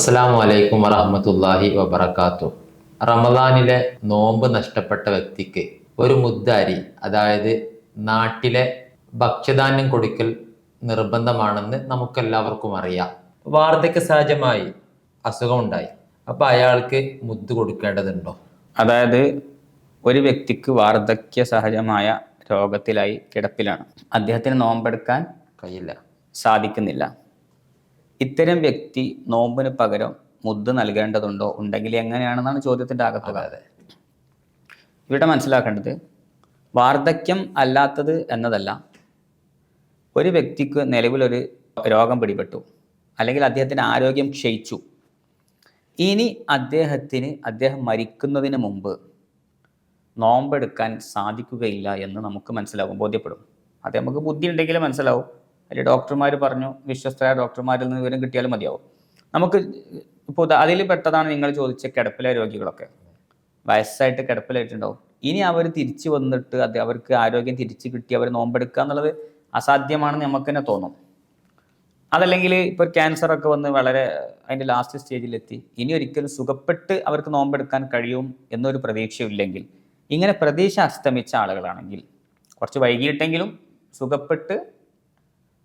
അസ്സാം വലൈക്കും വറഹമത്തല്ലാഹി വബർക്കാത്തു റമദാനിലെ നോമ്പ് നഷ്ടപ്പെട്ട വ്യക്തിക്ക് ഒരു മുദ്ദാരി അതായത് നാട്ടിലെ ഭക്ഷ്യധാന്യം കൊടുക്കൽ നിർബന്ധമാണെന്ന് നമുക്കെല്ലാവർക്കും അറിയാം. വാർദ്ധക്യ സഹജമായി അസുഖമുണ്ടായി. അപ്പൊ അയാൾക്ക് മുദ്ദ് കൊടുക്കേണ്ടതുണ്ടോ? അതായത് ഒരു വ്യക്തിക്ക് വാർദ്ധക്യ സഹജമായ രോഗത്തിലായി കിടപ്പിലാണ്. അദ്ദേഹത്തിന് നോമ്പെടുക്കാൻ കഴിയില്ല. സാധിക്കുന്നില്ല. ഇത്തരം വ്യക്തി നോമ്പിന് പകരം മുദ്ദ് നൽകേണ്ടതുണ്ടോ? ഉണ്ടെങ്കിൽ എങ്ങനെയാണെന്നാണ് ചോദ്യത്തിന്റെ അകത്തുക അതെ ഇവിടെ മനസ്സിലാക്കേണ്ടത് വാർദ്ധക്യം അല്ലാത്തത് എന്നതല്ല. ഒരു വ്യക്തിക്ക് നിലവിലൊരു രോഗം പിടിപെട്ടു അല്ലെങ്കിൽ അദ്ദേഹത്തിന്റെ ആരോഗ്യം ക്ഷയിച്ചു. ഇനി അദ്ദേഹത്തിന് അദ്ദേഹം മരിക്കുന്നതിന് മുമ്പ് നോമ്പെടുക്കാൻ സാധിക്കുകയില്ല എന്ന് നമുക്ക് മനസ്സിലാവും ബോധ്യപ്പെടും. അത് നമുക്ക് ബുദ്ധി ഉണ്ടെങ്കിൽ മനസ്സിലാവും. അല്ലെങ്കിൽ ഡോക്ടർമാർ പറഞ്ഞു വിശ്വസ്തരായ ഡോക്ടർമാരിൽ നിന്ന് വിവരം കിട്ടിയാലും മതിയാവും. നമുക്ക് ഇപ്പോൾ അതിൽ പെട്ടതാണ് നിങ്ങൾ ചോദിച്ച കിടപ്പിലെ രോഗികളൊക്കെ. വയസ്സായിട്ട് കിടപ്പിലായിട്ടുണ്ടാവും. ഇനി അവർ തിരിച്ചു വന്നിട്ട് അത് അവർക്ക് ആരോഗ്യം തിരിച്ചു കിട്ടി അവർ നോമ്പെടുക്കുക എന്നുള്ളത് അസാധ്യമാണെന്ന് നമുക്ക് തന്നെ. തോന്നും അതല്ലെങ്കിൽ ഇപ്പോൾ ക്യാൻസർ ഒക്കെ വന്ന് വളരെ അതിന്റെ ലാസ്റ്റ് സ്റ്റേജിലെത്തി ഇനി ഒരിക്കലും സുഖപ്പെട്ട് അവർക്ക് നോമ്പെടുക്കാൻ കഴിയും എന്നൊരു പ്രതീക്ഷയില്ലെങ്കിൽ ഇങ്ങനെ പ്രതീക്ഷ അസ്തമിച്ച ആളുകളാണെങ്കിൽ കുറച്ച് വൈകിട്ടെങ്കിലും സുഖപ്പെട്ട്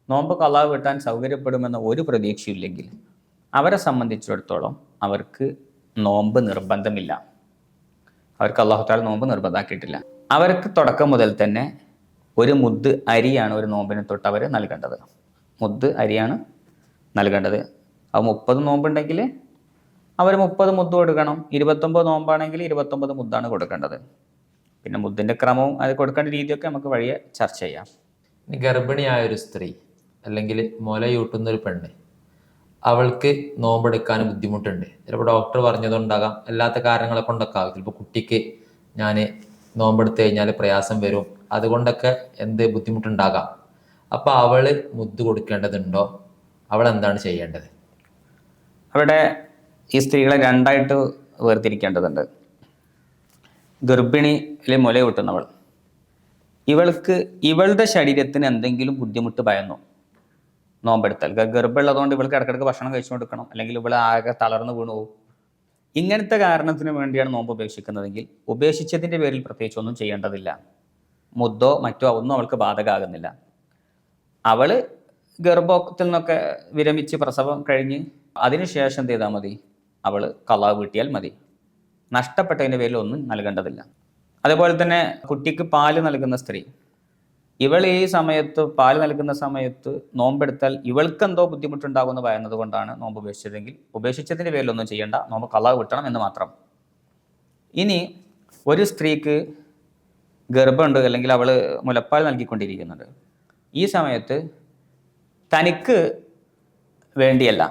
നോമ്പ് കലാവ് വെട്ടാൻ സൗകര്യപ്പെടുമെന്ന ഒരു പ്രതീക്ഷയില്ലെങ്കിൽ അവരെ സംബന്ധിച്ചിടത്തോളം അവർക്ക് നോമ്പ് നിർബന്ധമില്ല. അവർക്ക് അള്ളാഹുത്താൽ നോമ്പ് നിർബന്ധമാക്കിയിട്ടില്ല അവർക്ക് തുടക്കം മുതൽ തന്നെ ഒരു മുദ്ദ് അരിയാണ് ഒരു നോമ്പിനെ തൊട്ട് അവർ നൽകേണ്ടത്. മുദ്ദ് അരിയാണ് നൽകേണ്ടത്. അത് മുപ്പത് നോമ്പുണ്ടെങ്കിൽ അവർ മുപ്പത് മുദ്ദ് കൊടുക്കണം. ഇരുപത്തൊമ്പത് നോമ്പാണെങ്കിൽ ഇരുപത്തൊമ്പത് മുദ്ദാണ് കൊടുക്കേണ്ടത്. പിന്നെ മുദ്ദിന്റെ ക്രമവും അത് കൊടുക്കേണ്ട രീതിയൊക്കെ നമുക്ക് വഴിയെ ചർച്ച ചെയ്യാം. ഗർഭിണിയായ ഒരു സ്ത്രീ അല്ലെങ്കിൽ മുലയൂട്ടുന്ന ഒരു പെണ്ണ്. അവൾക്ക് നോമ്പെടുക്കാൻ ബുദ്ധിമുട്ടുണ്ട്. ചിലപ്പോൾ ഡോക്ടർ പറഞ്ഞതുകൊണ്ടാകാം അല്ലാത്ത കാരണങ്ങളെ കൊണ്ടൊക്കെ ആകും ചിലപ്പോൾ കുട്ടിക്ക് ഞാൻ നോമ്പെടുത്ത് കഴിഞ്ഞാൽ പ്രയാസം വരും. അതുകൊണ്ടൊക്കെ എന്ത് ബുദ്ധിമുട്ടുണ്ടാകാം. അപ്പോൾ അവൾ മുദ്ദ് കൊടുക്കേണ്ടതുണ്ടോ? അവൾ എന്താണ് ചെയ്യേണ്ടത്? അവിടെ ഈ സ്ത്രീകളെ രണ്ടായിട്ട് വേർതിരിക്കേണ്ടതുണ്ട്. ഗർഭിണിയിൽ മുല കൂട്ടുന്നവൾ ഇവൾക്ക് ഇവളുടെ ശരീരത്തിന് എന്തെങ്കിലും ബുദ്ധിമുട്ട് ഭയന്നു നോമ്പെടുത്താൽ. ഗർഭമുള്ളതുകൊണ്ട് ഇവൾക്ക് ഇടക്കിടക്ക് ഭക്ഷണം കഴിച്ചു കൊടുക്കണം അല്ലെങ്കിൽ ഇവൾ ആകെ തളർന്നു വീണു പോകും ഇങ്ങനത്തെ കാരണത്തിന് വേണ്ടിയാണ് നോമ്പ് ഉപേക്ഷിക്കുന്നതെങ്കിൽ ഉപേക്ഷിച്ചതിന്റെ പേരിൽ പ്രത്യേകിച്ച് ഒന്നും ചെയ്യേണ്ടതില്ല. മുദ്ദോ മറ്റോ ഒന്നും അവൾക്ക് ബാധകമാകുന്നില്ല. അവൾ ഗർഭത്തിൽ നിന്നൊക്കെ വിരമിച്ച് പ്രസവം കഴിഞ്ഞ് അതിനുശേഷം എന്ത് ചെയ്താൽ മതി? അവൾ കള്ളാവ് വീട്ടിയാൽ മതി. നഷ്ടപ്പെട്ടതിന്റെ പേരിൽ ഒന്നും നൽകേണ്ടതില്ല. അതേപോലെ തന്നെ കുട്ടിക്ക് പാൽ നൽകുന്ന സ്ത്രീ ഇവൾ ഈ സമയത്ത് പാൽ നൽകുന്ന സമയത്ത് നോമ്പെടുത്താൽ ഇവൾക്ക് എന്തോ ബുദ്ധിമുട്ടുണ്ടാകുമെന്ന് പറയുന്നത് കൊണ്ടാണ് നോമ്പ് ഉപേക്ഷിച്ചതെങ്കിൽ ഉപേക്ഷിച്ചതിന്റെ പേരിലൊന്നും ചെയ്യേണ്ട. നോമ്പ് കള്ളാവ് വിട്ടണം എന്ന് മാത്രം. ഇനി ഒരു സ്ത്രീക്ക് ഗർഭമുണ്ട് അല്ലെങ്കിൽ അവൾ മുലപ്പാൽ നൽകിക്കൊണ്ടിരിക്കുന്നുണ്ട്. ഈ സമയത്ത് തനിക്ക് വേണ്ടിയല്ല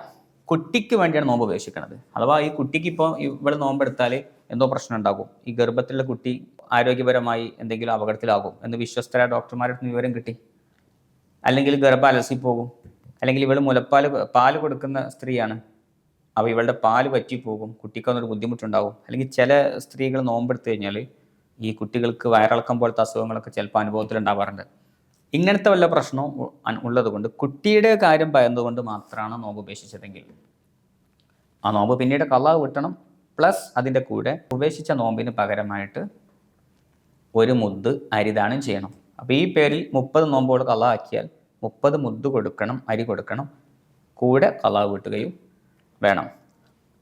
കുട്ടിക്ക് വേണ്ടിയാണ് നോമ്പ് ഉപേക്ഷിക്കുന്നത് അഥവാ ഈ കുട്ടിക്ക് ഇപ്പോൾ ഇവിടെ നോമ്പെടുത്താൽ എന്തോ പ്രശ്നം ഉണ്ടാകും ഈ ഗർഭത്തിലുള്ള കുട്ടി ആരോഗ്യപരമായി എന്തെങ്കിലും അപകടത്തിലാകും എന്ന് വിശ്വസ്തരായ ഡോക്ടർമാരുടെ വിവരം കിട്ടി. അല്ലെങ്കിൽ ഗർഭ പോകും. അല്ലെങ്കിൽ ഇവൾ മുലപ്പാൽ പാൽ കൊടുക്കുന്ന സ്ത്രീയാണ്. അപ്പോൾ ഇവളുടെ പാൽ പറ്റിപ്പോകും കുട്ടിക്കൊന്നൊരു ബുദ്ധിമുട്ടുണ്ടാകും. അല്ലെങ്കിൽ ചില സ്ത്രീകൾ നോമ്പെടുത്തു കഴിഞ്ഞാൽ ഈ കുട്ടികൾക്ക് വയറിളക്കം പോലത്തെ അസുഖങ്ങളൊക്കെ ചിലപ്പോൾ അനുഭവത്തിലുണ്ടാവാറുണ്ട് ഇങ്ങനത്തെ വല്ല പ്രശ്നവും ഉള്ളതുകൊണ്ട് ഉള്ളത് കൊണ്ട് കുട്ടിയുടെ കാര്യം ഭയന്നുകൊണ്ട് മാത്രമാണ് നോമ്പ് ഉപേക്ഷിച്ചതെങ്കിൽ. ആ നോമ്പ് പിന്നീട് കള്ളാവ് കിട്ടണം പ്ലസ് അതിന്റെ കൂടെ ഉപേക്ഷിച്ച നോമ്പിന് പകരമായിട്ട് ഒരു മുദ്ദ് അരിദാനം ചെയ്യണം. അപ്പോൾ ഈ പേരിൽ മുപ്പത് നോമ്പുകൾ കള്ളാക്കിയാൽ മുപ്പത് മുദ്ദ് കൊടുക്കണം അരി കൊടുക്കണം. കൂടെ കള്ളാവ് വീട്ടുകയും വേണം.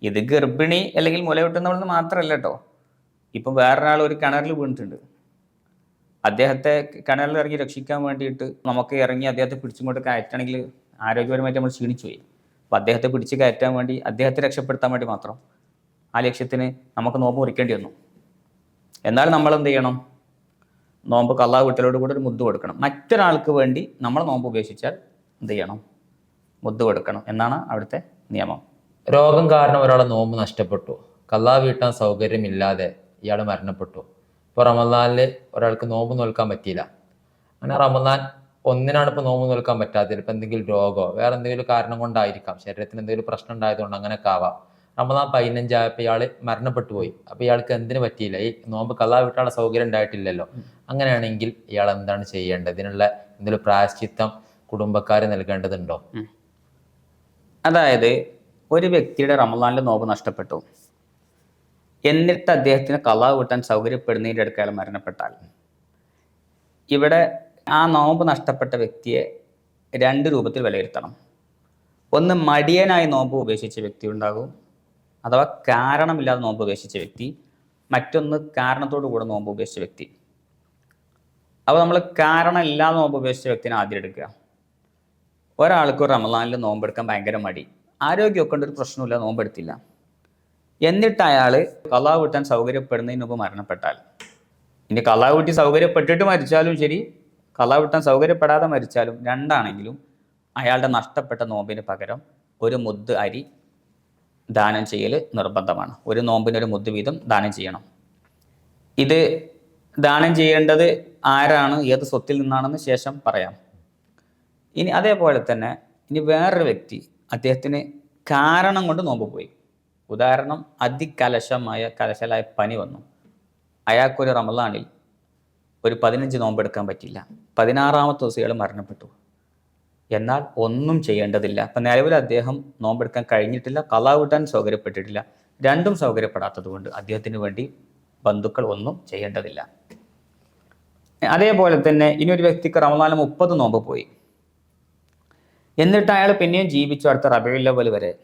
ഇത് ഗർഭിണി അല്ലെങ്കിൽ മുല വിട്ടുന്നവളെന്ന് മാത്രമല്ല കേട്ടോ ഇപ്പം വേറൊരാൾ ഒരു കിണറിൽ വീണിട്ടുണ്ട്. അദ്ദേഹത്തെ കിണറിൽ ഇറങ്ങി രക്ഷിക്കാൻ വേണ്ടിയിട്ട് നമുക്ക് ഇറങ്ങി അദ്ദേഹത്തെ പിടിച്ചുകൊണ്ട് കയറ്റണമെങ്കിൽ ആരോഗ്യപരമായിട്ട് നമ്മൾ ക്ഷീണിച്ചു പോയി അപ്പോൾ അദ്ദേഹത്തെ പിടിച്ച് കയറ്റാൻ വേണ്ടി അദ്ദേഹത്തെ രക്ഷപ്പെടുത്താൻ വേണ്ടി മാത്രം ആ ലക്ഷ്യത്തിന് നമുക്ക് നോമ്പ് മുറിക്കേണ്ടി വന്നു. എന്നാൽ നമ്മൾ എന്ത് ചെയ്യണം? നോമ്പ് കള്ളാ വിട്ടലോട് കൂടെ ഒരു മുദ്ദ് കൊടുക്കണം. മറ്റൊരാൾക്ക് വേണ്ടി നമ്മൾ നോമ്പ് ഉപേക്ഷിച്ചാൽ എന്ത് ചെയ്യണം? മുദ്ദ് കൊടുക്കണം. എന്നാണ് അവിടുത്തെ നിയമം. രോഗം കാരണം ഒരാളെ നോമ്പ് നഷ്ടപ്പെട്ടു. കള്ളാവ് വീട്ടാൻ സൗകര്യമില്ലാതെ ഇയാൾ മരണപ്പെട്ടു. ഇപ്പോൾ റമദാനിൽ ഒരാൾക്ക് നോമ്പ് നോൽക്കാൻ പറ്റിയില്ല. അങ്ങനെ റമദാൻ ഒന്നിനാണ് ഇപ്പോൾ നോമ്പ് നോൽക്കാൻ പറ്റാത്തത്. ഇപ്പം എന്തെങ്കിലും രോഗമോ വേറെ എന്തെങ്കിലും കാരണം കൊണ്ടായിരിക്കാം. ശരീരത്തിന് എന്തെങ്കിലും പ്രശ്നം ഉണ്ടായതുകൊണ്ട് അങ്ങനെയൊക്കെ ആവാം. റമദാൻ പതിനഞ്ചായപ്പോൾ ഇയാൾ മരണപ്പെട്ടു പോയി. അപ്പോൾ ഇയാൾക്ക് എന്തിനു പറ്റിയില്ല? ഈ നോമ്പ് കള്ളാ വിട്ടാനുള്ള സൗകര്യം ഉണ്ടായിട്ടില്ലല്ലോ. അങ്ങനെയാണെങ്കിൽ ഇയാൾ എന്താണ് ചെയ്യേണ്ടത്? ഇതിനുള്ള എന്തെങ്കിലും പ്രായശ്ചിത്തം കുടുംബക്കാർ നൽകേണ്ടതുണ്ടോ? അതായത് ഒരു വ്യക്തിയുടെ റമദാനിലെ നോമ്പ് നഷ്ടപ്പെട്ടു. എന്നിട്ട് അദ്ദേഹത്തിന് കലാ കൂട്ടാൻ സൗകര്യപ്പെടുന്നതിന്റെ അടുക്ക അയാൾ മരണപ്പെട്ടാൽ. ഇവിടെ ആ നോമ്പ് നഷ്ടപ്പെട്ട വ്യക്തിയെ രണ്ട് രൂപത്തിൽ വിലയിരുത്തണം. ഒന്ന് മടിയനായി നോമ്പ് ഉപേക്ഷിച്ച വ്യക്തി ഉണ്ടാകും അഥവാ കാരണമില്ലാതെ നോമ്പ് ഉപേക്ഷിച്ച വ്യക്തി. മറ്റൊന്ന് കാരണത്തോടു കൂടെ നോമ്പ് ഉപേക്ഷിച്ച വ്യക്തി. അപ്പോൾ നമ്മൾ കാരണം ഇല്ലാതെ നോമ്പ് ഉപേക്ഷിച്ച വ്യക്തിനെ ആദ്യം എടുക്കുക. ഒരാൾക്ക് ഒരു റമദാനിൽ നോമ്പെടുക്കാൻ ഭയങ്കര മടി. ആരോഗ്യമൊക്കെ ഉണ്ട് ഒരു പ്രശ്നമില്ല നോമ്പെടുത്തില്ല എന്നിട്ട് അയാൾ കലാ വീട്ടാൻ സൗകര്യപ്പെടുന്നതിന് മുമ്പ് മരണപ്പെട്ടാൽ. ഇനി കലാ വീട്ടി സൗകര്യപ്പെട്ടിട്ട് മരിച്ചാലും ശരി കലാ വീട്ടാൻ സൗകര്യപ്പെടാതെ മരിച്ചാലും രണ്ടാണെങ്കിലും അയാളുടെ നഷ്ടപ്പെട്ട നോമ്പിന് പകരം ഒരു മുദ്ദ് അരി ദാനം ചെയ്യൽ നിർബന്ധമാണ്. ഒരു നോമ്പിന് ഒരു മുദ്ദ് വീതം ദാനം ചെയ്യണം. ഇത് ദാനം ചെയ്യേണ്ടത് ആരാണ് ഏത് സ്വത്തിൽ നിന്നാണെന്ന് ശേഷം പറയാം. ഇനി അതേപോലെ തന്നെ ഇനി വേറൊരു വ്യക്തി അദ്ദേഹത്തിന് കാരണം കൊണ്ട് നോമ്പ് പോയി. ഉദാഹരണം അതികലശമായ കലശലായ പനി വന്നു. അയാൾക്കൊരു റമദാനിൽ ഒരു പതിനഞ്ച് നോമ്പെടുക്കാൻ പറ്റില്ല. പതിനാറാമത്തെ ദിവസം ഇയാൾ മരണപ്പെട്ടു. എന്നാൽ ഒന്നും ചെയ്യേണ്ടതില്ല. അപ്പം നിലവിൽ അദ്ദേഹം നോമ്പെടുക്കാൻ കഴിഞ്ഞിട്ടില്ല കലാ കൂട്ടാൻ സൗകര്യപ്പെട്ടിട്ടില്ല. രണ്ടും സൗകര്യപ്പെടാത്തത് കൊണ്ട് അദ്ദേഹത്തിന് വേണ്ടി ബന്ധുക്കൾ ഒന്നും ചെയ്യേണ്ടതില്ല. അതേപോലെ തന്നെ ഇനി ഒരു വ്യക്തിക്ക് റമദാനിൽ മുപ്പത് നോമ്പ് പോയി. എന്നിട്ട് അയാൾ പിന്നെയും ജീവിച്ചു അടുത്ത റബിയുൽ അവൽ വരെ.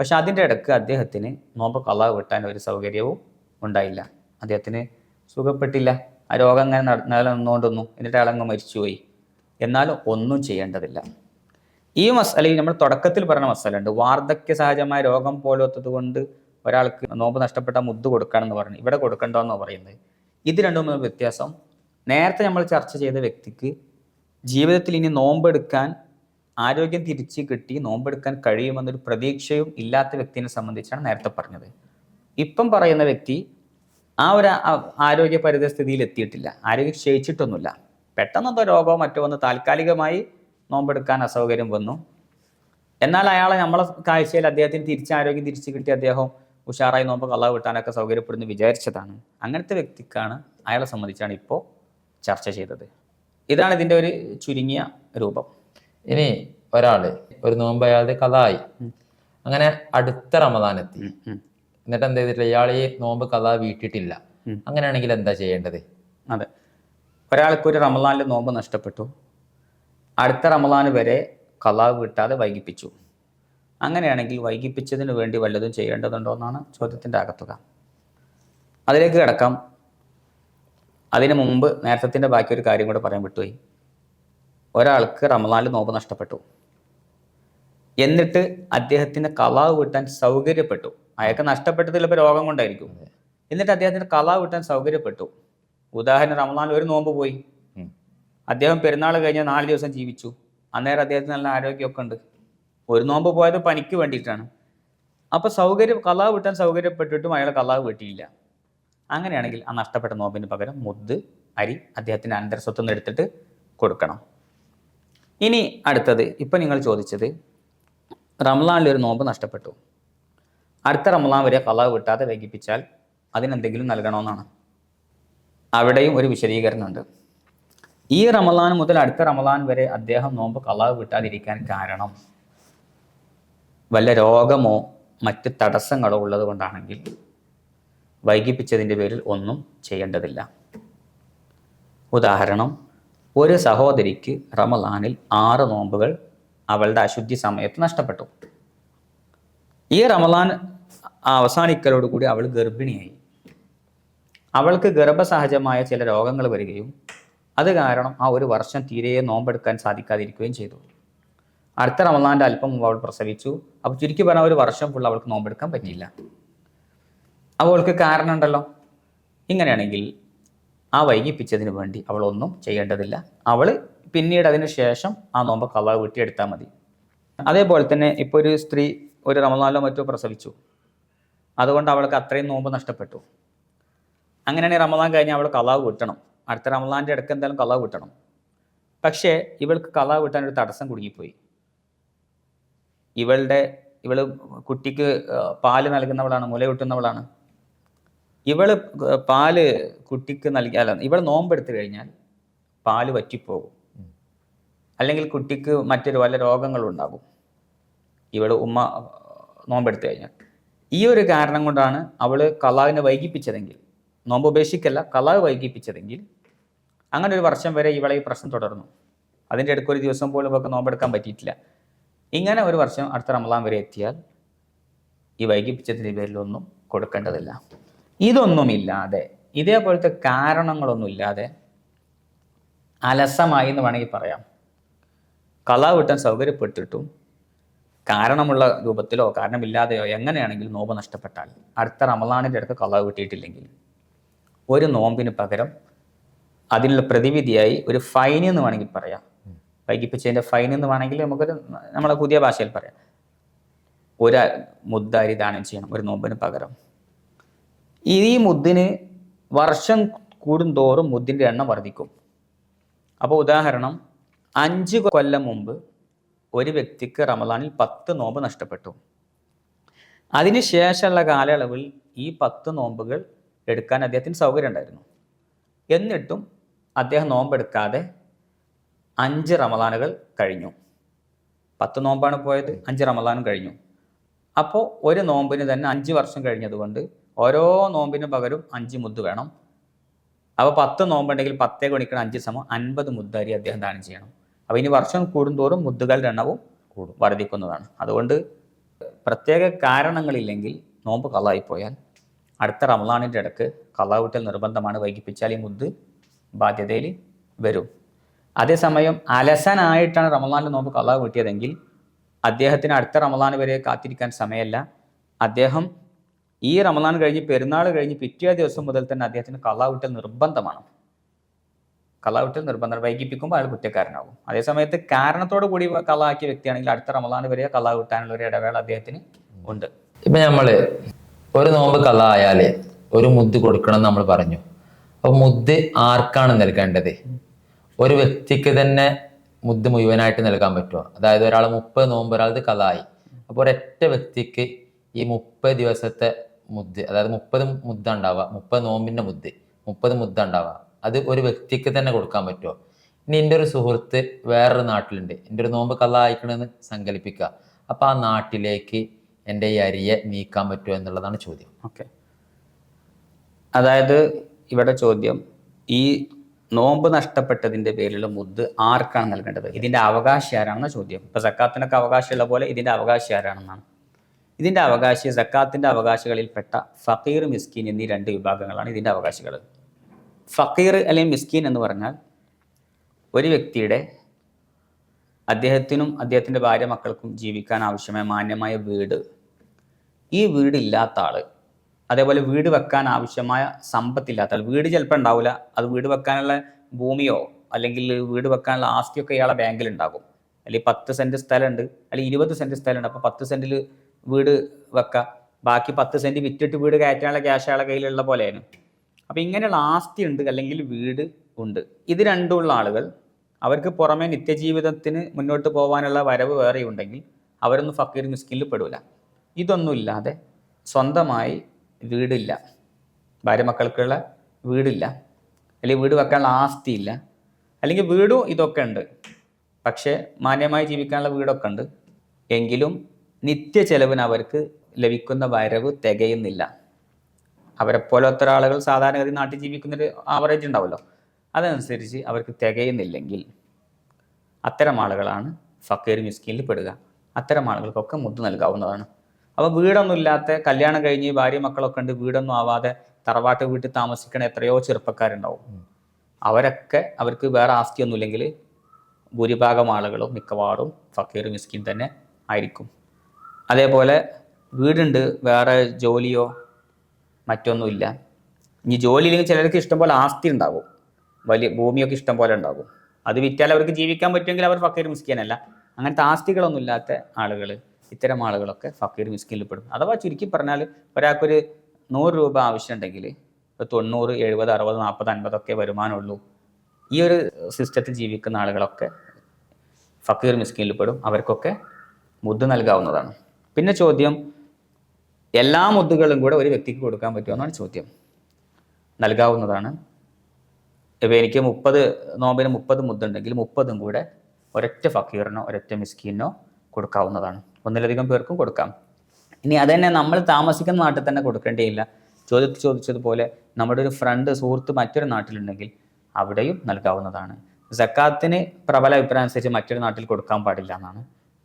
പക്ഷെ അതിന്റെ ഇടയ്ക്ക് അദ്ദേഹത്തിന് നോമ്പ് കള്ള വെട്ടാൻ ഒരു സൗകര്യവും ഉണ്ടായില്ല. അദ്ദേഹത്തിന് സുഖപ്പെട്ടില്ല. ആ രോഗം അങ്ങനെ നിലനിന്നുകൊണ്ടിരുന്നു എന്നിട്ട് അയാളങ്ങ് മരിച്ചുപോയി. എന്നാലും ഒന്നും ചെയ്യേണ്ടതില്ല. ഈ മസാലയിൽ നമ്മൾ തുടക്കത്തിൽ പറഞ്ഞ മസാല ഉണ്ട് വാർദ്ധക്യ സഹജമായ രോഗം പോലത്തത് കൊണ്ട് ഒരാൾക്ക് നോമ്പ് നഷ്ടപ്പെട്ട മുദ്ദ് കൊടുക്കണമെന്ന് പറഞ്ഞു. ഇവിടെ കൊടുക്കണ്ടെന്ന് പറയുന്നത്. ഇത് രണ്ടും വ്യത്യാസം നേരത്തെ നമ്മൾ ചർച്ച ചെയ്ത വ്യക്തിക്ക് ജീവിതത്തിൽ ഇനി നോമ്പെടുക്കാൻ ആരോഗ്യം തിരിച്ച് കിട്ടി നോമ്പെടുക്കാൻ കഴിയുമെന്നൊരു പ്രതീക്ഷയും ഇല്ലാത്ത വ്യക്തിനെ സംബന്ധിച്ചാണ് നേരത്തെ പറഞ്ഞത്. ഇപ്പം പറയുന്ന വ്യക്തി ആ ഒരു ആരോഗ്യ പരിതസ്ഥിതിയിൽ എത്തിയിട്ടില്ല. ആരോഗ്യം ക്ഷയിച്ചിട്ടൊന്നുമില്ല. പെട്ടെന്നെന്തോ രോഗമോ മറ്റോ വന്ന് താൽക്കാലികമായി നോമ്പെടുക്കാൻ അസൗകര്യം വന്നു. എന്നാൽ അയാളെ നമ്മളെ കാഴ്ചയിൽ അദ്ദേഹത്തിന് തിരിച്ച് ആരോഗ്യം തിരിച്ച് കിട്ടി അദ്ദേഹം ഉഷാറായി നോമ്പ് കള്ളവ് കിട്ടാനൊക്കെ സൗകര്യപ്പെടുന്നു വിചാരിച്ചതാണ്. അങ്ങനത്തെ വ്യക്തിക്കാണ് അയാളെ സംബന്ധിച്ചാണ് ഇപ്പോൾ ചർച്ച ചെയ്തത്. ഇതാണ് ഇതിന്റെ ഒരു ചുരുങ്ങിയ രൂപം. ഇനി ഒരാൾ ഒരു നോമ്പ് അയാളുടെ കഥായി. അങ്ങനെ അടുത്ത ഉം. എന്നിട്ട് എന്ത് ചെയ്തിട്ടില്ല ഇയാൾ ഈ നോമ്പ് കഥ വീട്ടിട്ടില്ല. അങ്ങനെയാണെങ്കിൽ എന്താ ചെയ്യേണ്ടത്? അതെ. ഒരാൾക്ക് ഒരു റമദാനിൽ നോമ്പ് നഷ്ടപ്പെട്ടു. അടുത്ത റമദാൻ വരെ കലാവ് വിട്ടാതെ വൈകിപ്പിച്ചു. അങ്ങനെയാണെങ്കിൽ വൈകിപ്പിച്ചതിന് വേണ്ടി വല്ലതും ചെയ്യേണ്ടതുണ്ടോ എന്നാണ് ചോദ്യത്തിന്റെ അകത്തുക അതിലേക്ക് കിടക്കാം. അതിനു മുമ്പ് നേരത്തെ ബാക്കി ഒരു കാര്യം കൂടെ പറയാൻ വിട്ടുപോയി. ഒരാൾക്ക് റമദാനിൽ നോമ്പ് നഷ്ടപ്പെട്ടു. എന്നിട്ട് അദ്ദേഹത്തിന് കലാവ് കിട്ടാൻ സൗകര്യപ്പെട്ടു. അയാൾക്ക് നഷ്ടപ്പെട്ടത് ചിലപ്പോൾ രോഗം കൊണ്ടായിരിക്കും. എന്നിട്ട് അദ്ദേഹത്തിന് കലാവ് കിട്ടാൻ സൗകര്യപ്പെട്ടു. ഉദാഹരണം റമദാനിൽ ഒരു നോമ്പ് പോയി. അദ്ദേഹം പെരുന്നാൾ കഴിഞ്ഞ നാല് ദിവസം ജീവിച്ചു. അന്നേരം അദ്ദേഹത്തിന് നല്ല ആരോഗ്യമൊക്കെ ഉണ്ട്. ഒരു നോമ്പ് പോയത് പനിക്ക് വേണ്ടിയിട്ടാണ്. അപ്പോൾ സൗകര്യം കലാവ് കിട്ടാൻ സൗകര്യപ്പെട്ടിട്ടും അയാൾ കലാവ് വീട്ടിയില്ല. അങ്ങനെയാണെങ്കിൽ ആ നഷ്ടപ്പെട്ട നോമ്പിന് പകരം മുദ് അരി അദ്ദേഹത്തിന്റെ അനന്തരസ്വത്വം എടുത്തിട്ട് കൊടുക്കണം. ഇനി അടുത്തത് ഇപ്പം നിങ്ങൾ ചോദിച്ചത് റംലാനിൽ ഒരു നോമ്പ് നഷ്ടപ്പെട്ടു. അടുത്ത റംലാൻ വരെ കലാവ് കിട്ടാതെ വൈകിപ്പിച്ചാൽ അതിനെന്തെങ്കിലും നൽകണമെന്നാണ്. അവിടെയും ഒരു വിശദീകരണമുണ്ട്. ഈ റമലാൻ മുതൽ അടുത്ത റമലാൻ വരെ അദ്ദേഹം നോമ്പ് കളവ് വിട്ടാതിരിക്കാൻ കാരണം വല്ല രോഗമോ മറ്റ് തടസ്സങ്ങളോ ഉള്ളത് കൊണ്ടാണെങ്കിൽ വൈകിപ്പിച്ചതിന്റെ പേരിൽ ഒന്നും ചെയ്യേണ്ടതില്ല. ഉദാഹരണം ഒരു സഹോദരിക്ക് റമലാനിൽ ആറ് നോമ്പുകൾ അവളുടെ അശുദ്ധി സമയത്ത് നഷ്ടപ്പെട്ടു. ഈ റമലാൻ അവസാനിക്കലോടുകൂടി അവൾ ഗർഭിണിയായി. അവൾക്ക് ഗർഭസഹജമായ ചില രോഗങ്ങൾ വരികയും അത് കാരണം ആ ഒരു വർഷം തീരെ നോമ്പെടുക്കാൻ സാധിക്കാതിരിക്കുകയും ചെയ്തു. അടുത്ത റമലാന്റെ അല്പം മുമ്പ് അവൾ പ്രസവിച്ചു. അപ്പോൾ ചുരുക്കി പറഞ്ഞാൽ ഒരു വർഷം ഫുൾ അവൾക്ക് നോമ്പെടുക്കാൻ പറ്റിയില്ല. അവൾക്ക് കാരണമുണ്ടല്ലോ. ഇങ്ങനെയാണെങ്കിൽ ആ വൈകിപ്പിച്ചതിന് വേണ്ടി അവളൊന്നും ചെയ്യേണ്ടതില്ല. അവൾ പിന്നീട് അതിന് ശേഷം ആ നോമ്പ് കവ വീട്ടിയെടുത്താൽ മതി. അതേപോലെ തന്നെ ഇപ്പോൾ ഒരു സ്ത്രീ ഒരു റമദാനിലോ മറ്റോ പ്രസവിച്ചു. അതുകൊണ്ട് അവൾക്ക് അത്രയും നോമ്പ് നഷ്ടപ്പെട്ടു. അങ്ങനെയാണെങ്കിൽ റമദാൻ കഴിഞ്ഞാൽ അവൾ കലാവ് കിട്ടണം അടുത്ത റമദാന്റെ ഇടയ്ക്ക് എന്തായാലും കലാവ് കിട്ടണം പക്ഷേ ഇവൾക്ക് കലാവ് കിട്ടാൻ ഒരു തടസ്സം കുടുങ്ങിപ്പോയി. ഇവളുടെ ഇവൾ കുട്ടിക്ക് പാൽ നൽകുന്നവളാണ് മുലയൂട്ടുന്നവളാണ് ഇവൾ പാൽ കുട്ടിക്ക് നൽകി അല്ല ഇവൾ നോമ്പെടുത്തു കഴിഞ്ഞാൽ പാൽ വറ്റിപ്പോകും. അല്ലെങ്കിൽ കുട്ടിക്ക് മറ്റൊരു വല്ല രോഗങ്ങളുണ്ടാകും ഇവൾ ഉമ്മ നോമ്പെടുത്തു കഴിഞ്ഞാൽ. ഈ ഒരു കാരണം കൊണ്ടാണ് അവൾ കലാവിനെ വൈകിപ്പിച്ചതെങ്കിൽ നോമ്പ് ഉപേക്ഷിക്കല്ല കലാവ് വൈകിപ്പിച്ചതെങ്കിൽ അങ്ങനെ ഒരു വർഷം വരെ ഇവളെ ഈ പ്രശ്നം തുടർന്നു. അതിന്റെ ഇടയ്ക്ക് ഒരു ദിവസം പോലും ഇവൾക്ക് നോമ്പെടുക്കാൻ പറ്റിയിട്ടില്ല. ഇങ്ങനെ ഒരു വർഷം അടുത്ത റമലാം വരെ എത്തിയാൽ ഈ വൈകിപ്പിച്ചതിന്റെ പേരിലൊന്നും കൊടുക്കേണ്ടതില്ല. ഇതൊന്നുമില്ലാതെ ഇതേപോലത്തെ കാരണങ്ങളൊന്നുമില്ലാതെ അലസമായി എന്ന് വേണമെങ്കിൽ പറയാം. കള വിട്ടാൻ സൗകര്യപ്പെട്ടിട്ടും കാരണമുള്ള രൂപത്തിലോ കാരണമില്ലാതെയോ എങ്ങനെയാണെങ്കിലും നോമ്പ് നഷ്ടപ്പെട്ടാൽ അടുത്ത റമലാണിന്റെ അടുത്ത് കള കിട്ടിയിട്ടില്ലെങ്കിൽ ഒരു നോമ്പിന് പകരം അതിനുള്ള പ്രതിവിധിയായി ഒരു ഫൈൻ എന്ന് വേണമെങ്കിൽ പറയാം. വൈകിപ്പിച്ചതിന്റെ ഫൈൻ എന്ന് വേണമെങ്കിൽ നമുക്കൊരു നമ്മളെ പുതിയ ഭാഷയിൽ പറയാം. ഒരു മുദ്ദാരി ദാനം ചെയ്യണം ഒരു നോമ്പിന് പകരം. ഈ മുദ്ദിന് വർഷം കൂടുന്തോറും മുദ്ദിന്റെ എണ്ണം വർദ്ധിക്കും. അപ്പോൾ ഉദാഹരണം അഞ്ച് കൊല്ലം മുമ്പ് ഒരു വ്യക്തിക്ക് റമദാനിൽ പത്ത് നോമ്പ് നഷ്ടപ്പെട്ടു. അതിന് ശേഷമുള്ള കാലയളവിൽ ഈ പത്ത് നോമ്പുകൾ എടുക്കാൻ അദ്ദേഹത്തിന് സൗകര്യം ഉണ്ടായിരുന്നു. എന്നിട്ടും അദ്ദേഹം നോമ്പെടുക്കാതെ അഞ്ച് റമദാനുകൾ കഴിഞ്ഞു. പത്ത് നോമ്പാണ് പോയത് അഞ്ച് റമദാനും കഴിഞ്ഞു. അപ്പോൾ ഒരു നോമ്പിന് തന്നെ അഞ്ച് വർഷം കഴിഞ്ഞതുകൊണ്ട് ഓരോ നോമ്പിന് പകരം അഞ്ച് മുദ്ദ് വേണം. അപ്പോൾ പത്ത് നോമ്പുണ്ടെങ്കിൽ പത്തേ ഗുണിക്കണം അഞ്ച് സമം അൻപത് മുദ്ദരി അദ്ദേഹം ദാനം ചെയ്യണം. അപ്പോൾ ഇനി വർഷം കൂടുന്തോറും മുദ്ദുകളുടെ എണ്ണവും കൂടും വർദ്ധിക്കുന്നതാണ്. അതുകൊണ്ട് പ്രത്യേക കാരണങ്ങളില്ലെങ്കിൽ നോമ്പ് കള്ളായിപ്പോയാൽ അടുത്ത റമലാണിന്റെ ഇടയ്ക്ക് കള്ളാവിട്ടൽ നിർബന്ധമാണ് വൈകിപ്പിച്ചാൽ ഈ മുദ്ദ് ബാധ്യതയിൽ വരും. അതേസമയം അലസനായിട്ടാണ് റമലാന്റെ നോമ്പ് കള്ളാവ് കിട്ടിയതെങ്കിൽ അദ്ദേഹത്തിന് അടുത്ത റമലാൻ വരെ കാത്തിരിക്കാൻ സമയമല്ല. അദ്ദേഹം ഈ റമദാൻ കഴിഞ്ഞ് പെരുന്നാൾ കഴിഞ്ഞ് പിറ്റേ ദിവസം മുതൽ തന്നെ അദ്ദേഹത്തിന് കള്ളാവിട്ടൽ നിർബന്ധമാണ്. കള്ളാവിട്ടൽ നിർബന്ധം. വൈകിപ്പിക്കുമ്പോൾ അയാൾ കുറ്റക്കാരനാകും. അതേസമയത്ത് കാരണത്തോടു കൂടി കള്ളാക്കിയ വ്യക്തിയാണെങ്കിൽ അടുത്ത റമദാൻ വരെ കള്ളാവിട്ടാനുള്ള ഒരു ഇടവേള അദ്ദേഹത്തിന് ഉണ്ട്. ഇപ്പൊ നമ്മൾ ഒരു നോമ്പ് കള്ള ഒരു മുദ്ദ് കൊടുക്കണം നമ്മൾ പറഞ്ഞു. അപ്പൊ മുദ്ദ് ആർക്കാണ് നൽകേണ്ടത്? ഒരു വ്യക്തിക്ക് തന്നെ മുദ്ദ് മുഴുവനായിട്ട് നൽകാൻ പറ്റുമോ? അതായത് ഒരാൾ മുപ്പത് നോമ്പ് ഒരാളത് കലായി അപ്പോൾ ഒരൊറ്റ വ്യക്തിക്ക് ഈ മുപ്പത് ദിവസത്തെ മുദ്ദ് അതായത് മുപ്പത് മുദ്ദ ഉണ്ടാവുക മുപ്പത് നോമ്പിന്റെ മുദ്ദ് മുപ്പത് മുദ്ദ ഉണ്ടാവുക. അത് ഒരു വ്യക്തിക്ക് തന്നെ കൊടുക്കാൻ പറ്റുമോ ഇനി എന്റെ ഒരു സുഹൃത്ത് വേറൊരു നാട്ടിലുണ്ട്. എന്റെ ഒരു നോമ്പ് കള്ള അയക്കണമെന്ന് സങ്കല്പിക്കുക. അപ്പോൾ ആ നാട്ടിലേക്ക് എന്റെ ഈ അരിയെ നീക്കാൻ പറ്റുമോ എന്നുള്ളതാണ് ചോദ്യം. ഓക്കെ. അതായത് ഇവിടെ ചോദ്യം ഈ നോമ്പ് നഷ്ടപ്പെട്ടതിന്റെ പേരിലുള്ള മുദ് ആർക്കാണ് നൽകേണ്ടത്? ഇതിന്റെ അവകാശി ആരാണെന്ന ചോദ്യം. ഇപ്പൊ സക്കാത്തിനൊക്കെ അവകാശമുള്ള പോലെ ഇതിന്റെ അവകാശി ആരാണെന്നാണ്? ഇതിന്റെ അവകാശി സക്കാത്തിന്റെ അവകാശികളിൽപ്പെട്ട ഫക്കീർ മിസ്കീൻ എന്നീ രണ്ട് വിഭാഗങ്ങളാണ് ഇതിന്റെ അവകാശികൾ. ഫക്കീർ അല്ലെങ്കിൽ മിസ്കീൻ എന്ന് പറഞ്ഞാൽ ഒരു വ്യക്തിയുടെ അദ്ദേഹത്തിനും അദ്ദേഹത്തിന്റെ ഭാര്യ മക്കൾക്കും ജീവിക്കാൻ ആവശ്യമായ മാന്യമായ വീട്. ഈ വീടില്ലാത്ത ആൾ അതേപോലെ വീട് വെക്കാൻ ആവശ്യമായ സമ്പത്തില്ലാത്ത ആൾ വീട് ചിലപ്പോൾ ഉണ്ടാവില്ല അത് വീട് വെക്കാനുള്ള ഭൂമിയോ അല്ലെങ്കിൽ വീട് വെക്കാനുള്ള ആസ്തിയൊക്കെ ഇയാളെ ബാങ്കിൽ ഉണ്ടാകും. അല്ലെങ്കിൽ പത്ത് സെന്റ് സ്ഥലമുണ്ട് അല്ലെങ്കിൽ ഇരുപത് സെന്റ് സ്ഥലമുണ്ട്. അപ്പോൾ പത്ത് സെന്റിൽ വീട് വെക്കുക ബാക്കി പത്ത് സെന്റ് വിറ്റിട്ട് വീട് കയറ്റാനുള്ള ക്യാഷ് അയാളെ കയ്യിലുള്ള പോലെയാണ് അപ്പോൾ ഇങ്ങനെയുള്ള ആസ്തി ഉണ്ട് അല്ലെങ്കിൽ വീട് ഉണ്ട്. ഇത് രണ്ടുമുള്ള ആളുകൾ അവർക്ക് പുറമെ നിത്യജീവിതത്തിന് മുന്നോട്ട് പോകാനുള്ള വരവ് വേറെ ഉണ്ടെങ്കിൽ അവരൊന്നും ഫക്കീർ മിസ്കിനിൽ പെടൂല. ഇതൊന്നുമില്ലാതെ സ്വന്തമായി വീടില്ല. ഭാര്യ മക്കൾക്കുള്ള വീടില്ല. അല്ലെങ്കിൽ വീട് വെക്കാനുള്ള ആസ്തിയില്ല അല്ലെങ്കിൽ വീടും ഇതൊക്കെ ഉണ്ട്. പക്ഷേ മാന്യമായി ജീവിക്കാനുള്ള വീടൊക്കെ ഉണ്ട്. എങ്കിലും നിത്യ ചെലവിന് അവർക്ക് ലഭിക്കുന്ന വരവ് തികയുന്നില്ല. അവരെ പോലത്തെ ആളുകൾ സാധാരണഗതി നാട്ടിൽ ജീവിക്കുന്നൊരു ആവറേജ് ഉണ്ടാവുമല്ലോ. അതനുസരിച്ച് അവർക്ക് തികയുന്നില്ലെങ്കിൽ അത്തരം ആളുകളാണ് ഫക്കീർ മിസ്കീനിൽ പെടുക. അത്തരം ആളുകൾക്കൊക്കെ മുത്ത് നൽകാവുന്നതാണ്. അപ്പോൾ വീടൊന്നും ഇല്ലാത്ത കല്യാണം കഴിഞ്ഞ് ഭാര്യ മക്കളൊക്കെ ഉണ്ട് വീടൊന്നും ആവാതെ തറവാട്ട് വീട്ടിൽ താമസിക്കണ എത്രയോ ചെറുപ്പക്കാരുണ്ടാവും. അവരൊക്കെ അവർക്ക് വേറെ ആസ്തിയൊന്നുമില്ലെങ്കിൽ ഭൂരിഭാഗം ആളുകളും മിക്കവാറും ഫക്കീർ മിസ്കിൻ തന്നെ ആയിരിക്കും. അതേപോലെ വീടുണ്ട് വേറെ ജോലിയോ മറ്റൊന്നുമില്ല. ഇനി ജോലി ഇല്ലെങ്കിൽ ചിലർക്ക് ഇഷ്ടംപോലെ ആസ്തി ഉണ്ടാകും. വലിയ ഭൂമിയൊക്കെ ഇഷ്ടംപോലെ ഉണ്ടാകും. അത് വിറ്റാൽ അവർക്ക് ജീവിക്കാൻ പറ്റുമെങ്കിൽ അവർ ഫക്കീർ മിസ്കിയനല്ല. അങ്ങനത്തെ ആസ്തികളൊന്നും ഇല്ലാത്ത ആളുകൾ ഇത്തരം ആളുകളൊക്കെ ഫക്കീർ മിസ്കിനിൽ പെടും. അഥവാ ചുരുക്കി പറഞ്ഞാൽ ഒരാൾക്കൊരു നൂറ് രൂപ ആവശ്യമുണ്ടെങ്കിൽ ഇപ്പോൾ തൊണ്ണൂറ് എഴുപത് അറുപത് നാൽപ്പത് അൻപതൊക്കെ വരുമാനമുള്ളൂ. ഈ ഒരു സിസ്റ്റത്തിൽ ജീവിക്കുന്ന ആളുകളൊക്കെ ഫക്കീർ മിസ്കിനിൽ പെടും. അവർക്കൊക്കെ മുദ്ദ നൽകാവുന്നതാണ്. പിന്നെ ചോദ്യം എല്ലാ മുദ്ദുകളും കൂടെ ഒരു വ്യക്തിക്ക് കൊടുക്കാൻ പറ്റുമെന്നാണ് ചോദ്യം. നൽകാവുന്നതാണ്. ഇപ്പം എനിക്ക് മുപ്പത് നോമ്പിന് മുപ്പത് മുദ്ദുണ്ടെങ്കിൽ മുപ്പതും കൂടെ ഒരൊറ്റ ഫക്കീറിനോ ഒരൊറ്റ മിസ്കീനോ കൊടുക്കാവുന്നതാണ്. ഒന്നിലധികം പേർക്കും കൊടുക്കാം. ഇനി അതന്നെ നമ്മൾ താമസിക്കുന്ന നാട്ടിൽ തന്നെ കൊടുക്കേണ്ടിയില്ല. ചോദ്യത്തിൽ ചോദിച്ചതുപോലെ നമ്മുടെ ഒരു ഫ്രണ്ട് സുഹൃത്ത് മറ്റൊരു നാട്ടിലുണ്ടെങ്കിൽ അവിടെയും നൽകാവുന്നതാണ്. സക്കാത്തിന് പ്രബല അഭിപ്രായം അനുസരിച്ച് മറ്റൊരു നാട്ടിൽ കൊടുക്കാൻ പാടില്ല എന്നാണ്.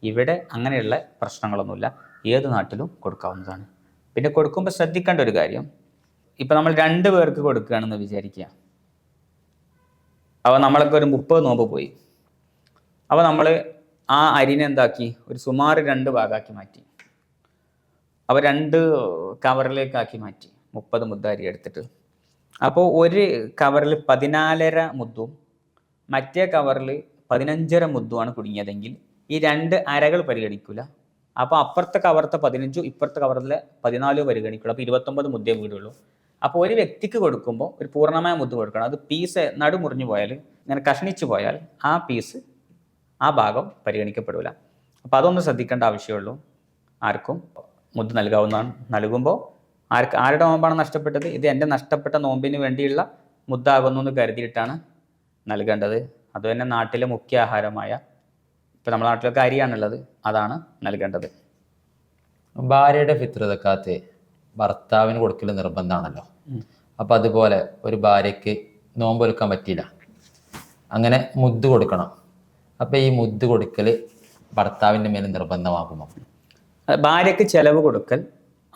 ഇവിടെ അങ്ങനെയുള്ള പ്രശ്നങ്ങളൊന്നുമില്ല. ഏത് നാട്ടിലും കൊടുക്കാവുന്നതാണ്. പിന്നെ കൊടുക്കുമ്പോൾ ശ്രദ്ധിക്കേണ്ട ഒരു കാര്യം ഇപ്പം നമ്മൾ രണ്ട് പേർക്ക് കൊടുക്കുകയാണെന്ന് വിചാരിക്കുക. അപ്പോൾ നമ്മളൊക്കെ ഒരു മുപ്പത് നോമ്പ് പോയി. അപ്പോൾ നമ്മൾ ആ അരിനെ എന്താക്കി? ഒരു സുമാർ രണ്ട് ഭാഗമാക്കി മാറ്റി. അപ്പോൾ രണ്ട് കവറിലേക്കാക്കി മാറ്റി. മുപ്പത് മുദ്ദ അരി എടുത്തിട്ട്. അപ്പോൾ ഒരു കവറിൽ പതിനാലര മുദ്ദും മറ്റേ കവറിൽ പതിനഞ്ചര മുദ്ദുമാണ് കുടുങ്ങിയതെങ്കിൽ ഈ രണ്ട് അരകൾ പരിഗണിക്കില്ല അപ്പോൾ അപ്പുറത്തെ കവർത്ത പതിനഞ്ചും ഇപ്പുറത്തെ കവറിലെ പതിനാലോ പരിഗണിക്കുള്ളൂ അപ്പോൾ ഇരുപത്തൊമ്പത് മുദ്ദേ വീടുള്ളൂ. അപ്പോൾ ഒരു വ്യക്തിക്ക് കൊടുക്കുമ്പോൾ ഒരു പൂർണമായ മുദ്ദ കൊടുക്കണം. അത് പീസ് നടുമുറിഞ്ഞു പോയാൽ ഇങ്ങനെ കഷ്ണിച്ചു പോയാൽ ആ പീസ് ആ ഭാഗം പരിഗണിക്കപ്പെടില്ല അപ്പോൾ അതൊന്നും ശ്രദ്ധിക്കേണ്ട ആവശ്യമുള്ളൂ. ആർക്കും മുദ്ദ നൽകാവുന്നതാണ്. നൽകുമ്പോൾ ആർക്ക് ആരുടെ നോമ്പാണ് നഷ്ടപ്പെട്ടത്? ഇത് എന്റെ നഷ്ടപ്പെട്ട നോമ്പിന് വേണ്ടിയുള്ള മുദ്ദാകുന്നു എന്ന് കരുതിയിട്ടാണ് നൽകേണ്ടത്. അതുതന്നെ നാട്ടിലെ മുഖ്യ ആഹാരമായ ഇപ്പം നമ്മുടെ നാട്ടിലൊക്കെ അരിയാണുള്ളത് അതാണ് നൽകേണ്ടത്. ഭാര്യയുടെ ഫിത്ർ സക്കാത്ത് ഭർത്താവിന് കൊടുക്കൽ നിർബന്ധമാണല്ലോ. അപ്പോൾ അതുപോലെ ഒരു ഭാര്യയ്ക്ക് നോമ്പ് എടുക്കാൻ പറ്റിയില്ല. അങ്ങനെ മുദ്ദ് കൊടുക്കണം. അപ്പോൾ ഈ മുദ്ദ് കൊടുക്കൽ ഭർത്താവിന്റെ മേലെ നിർബന്ധമാകുമോ? ഭാര്യയ്ക്ക് ചെലവ് കൊടുക്കൽ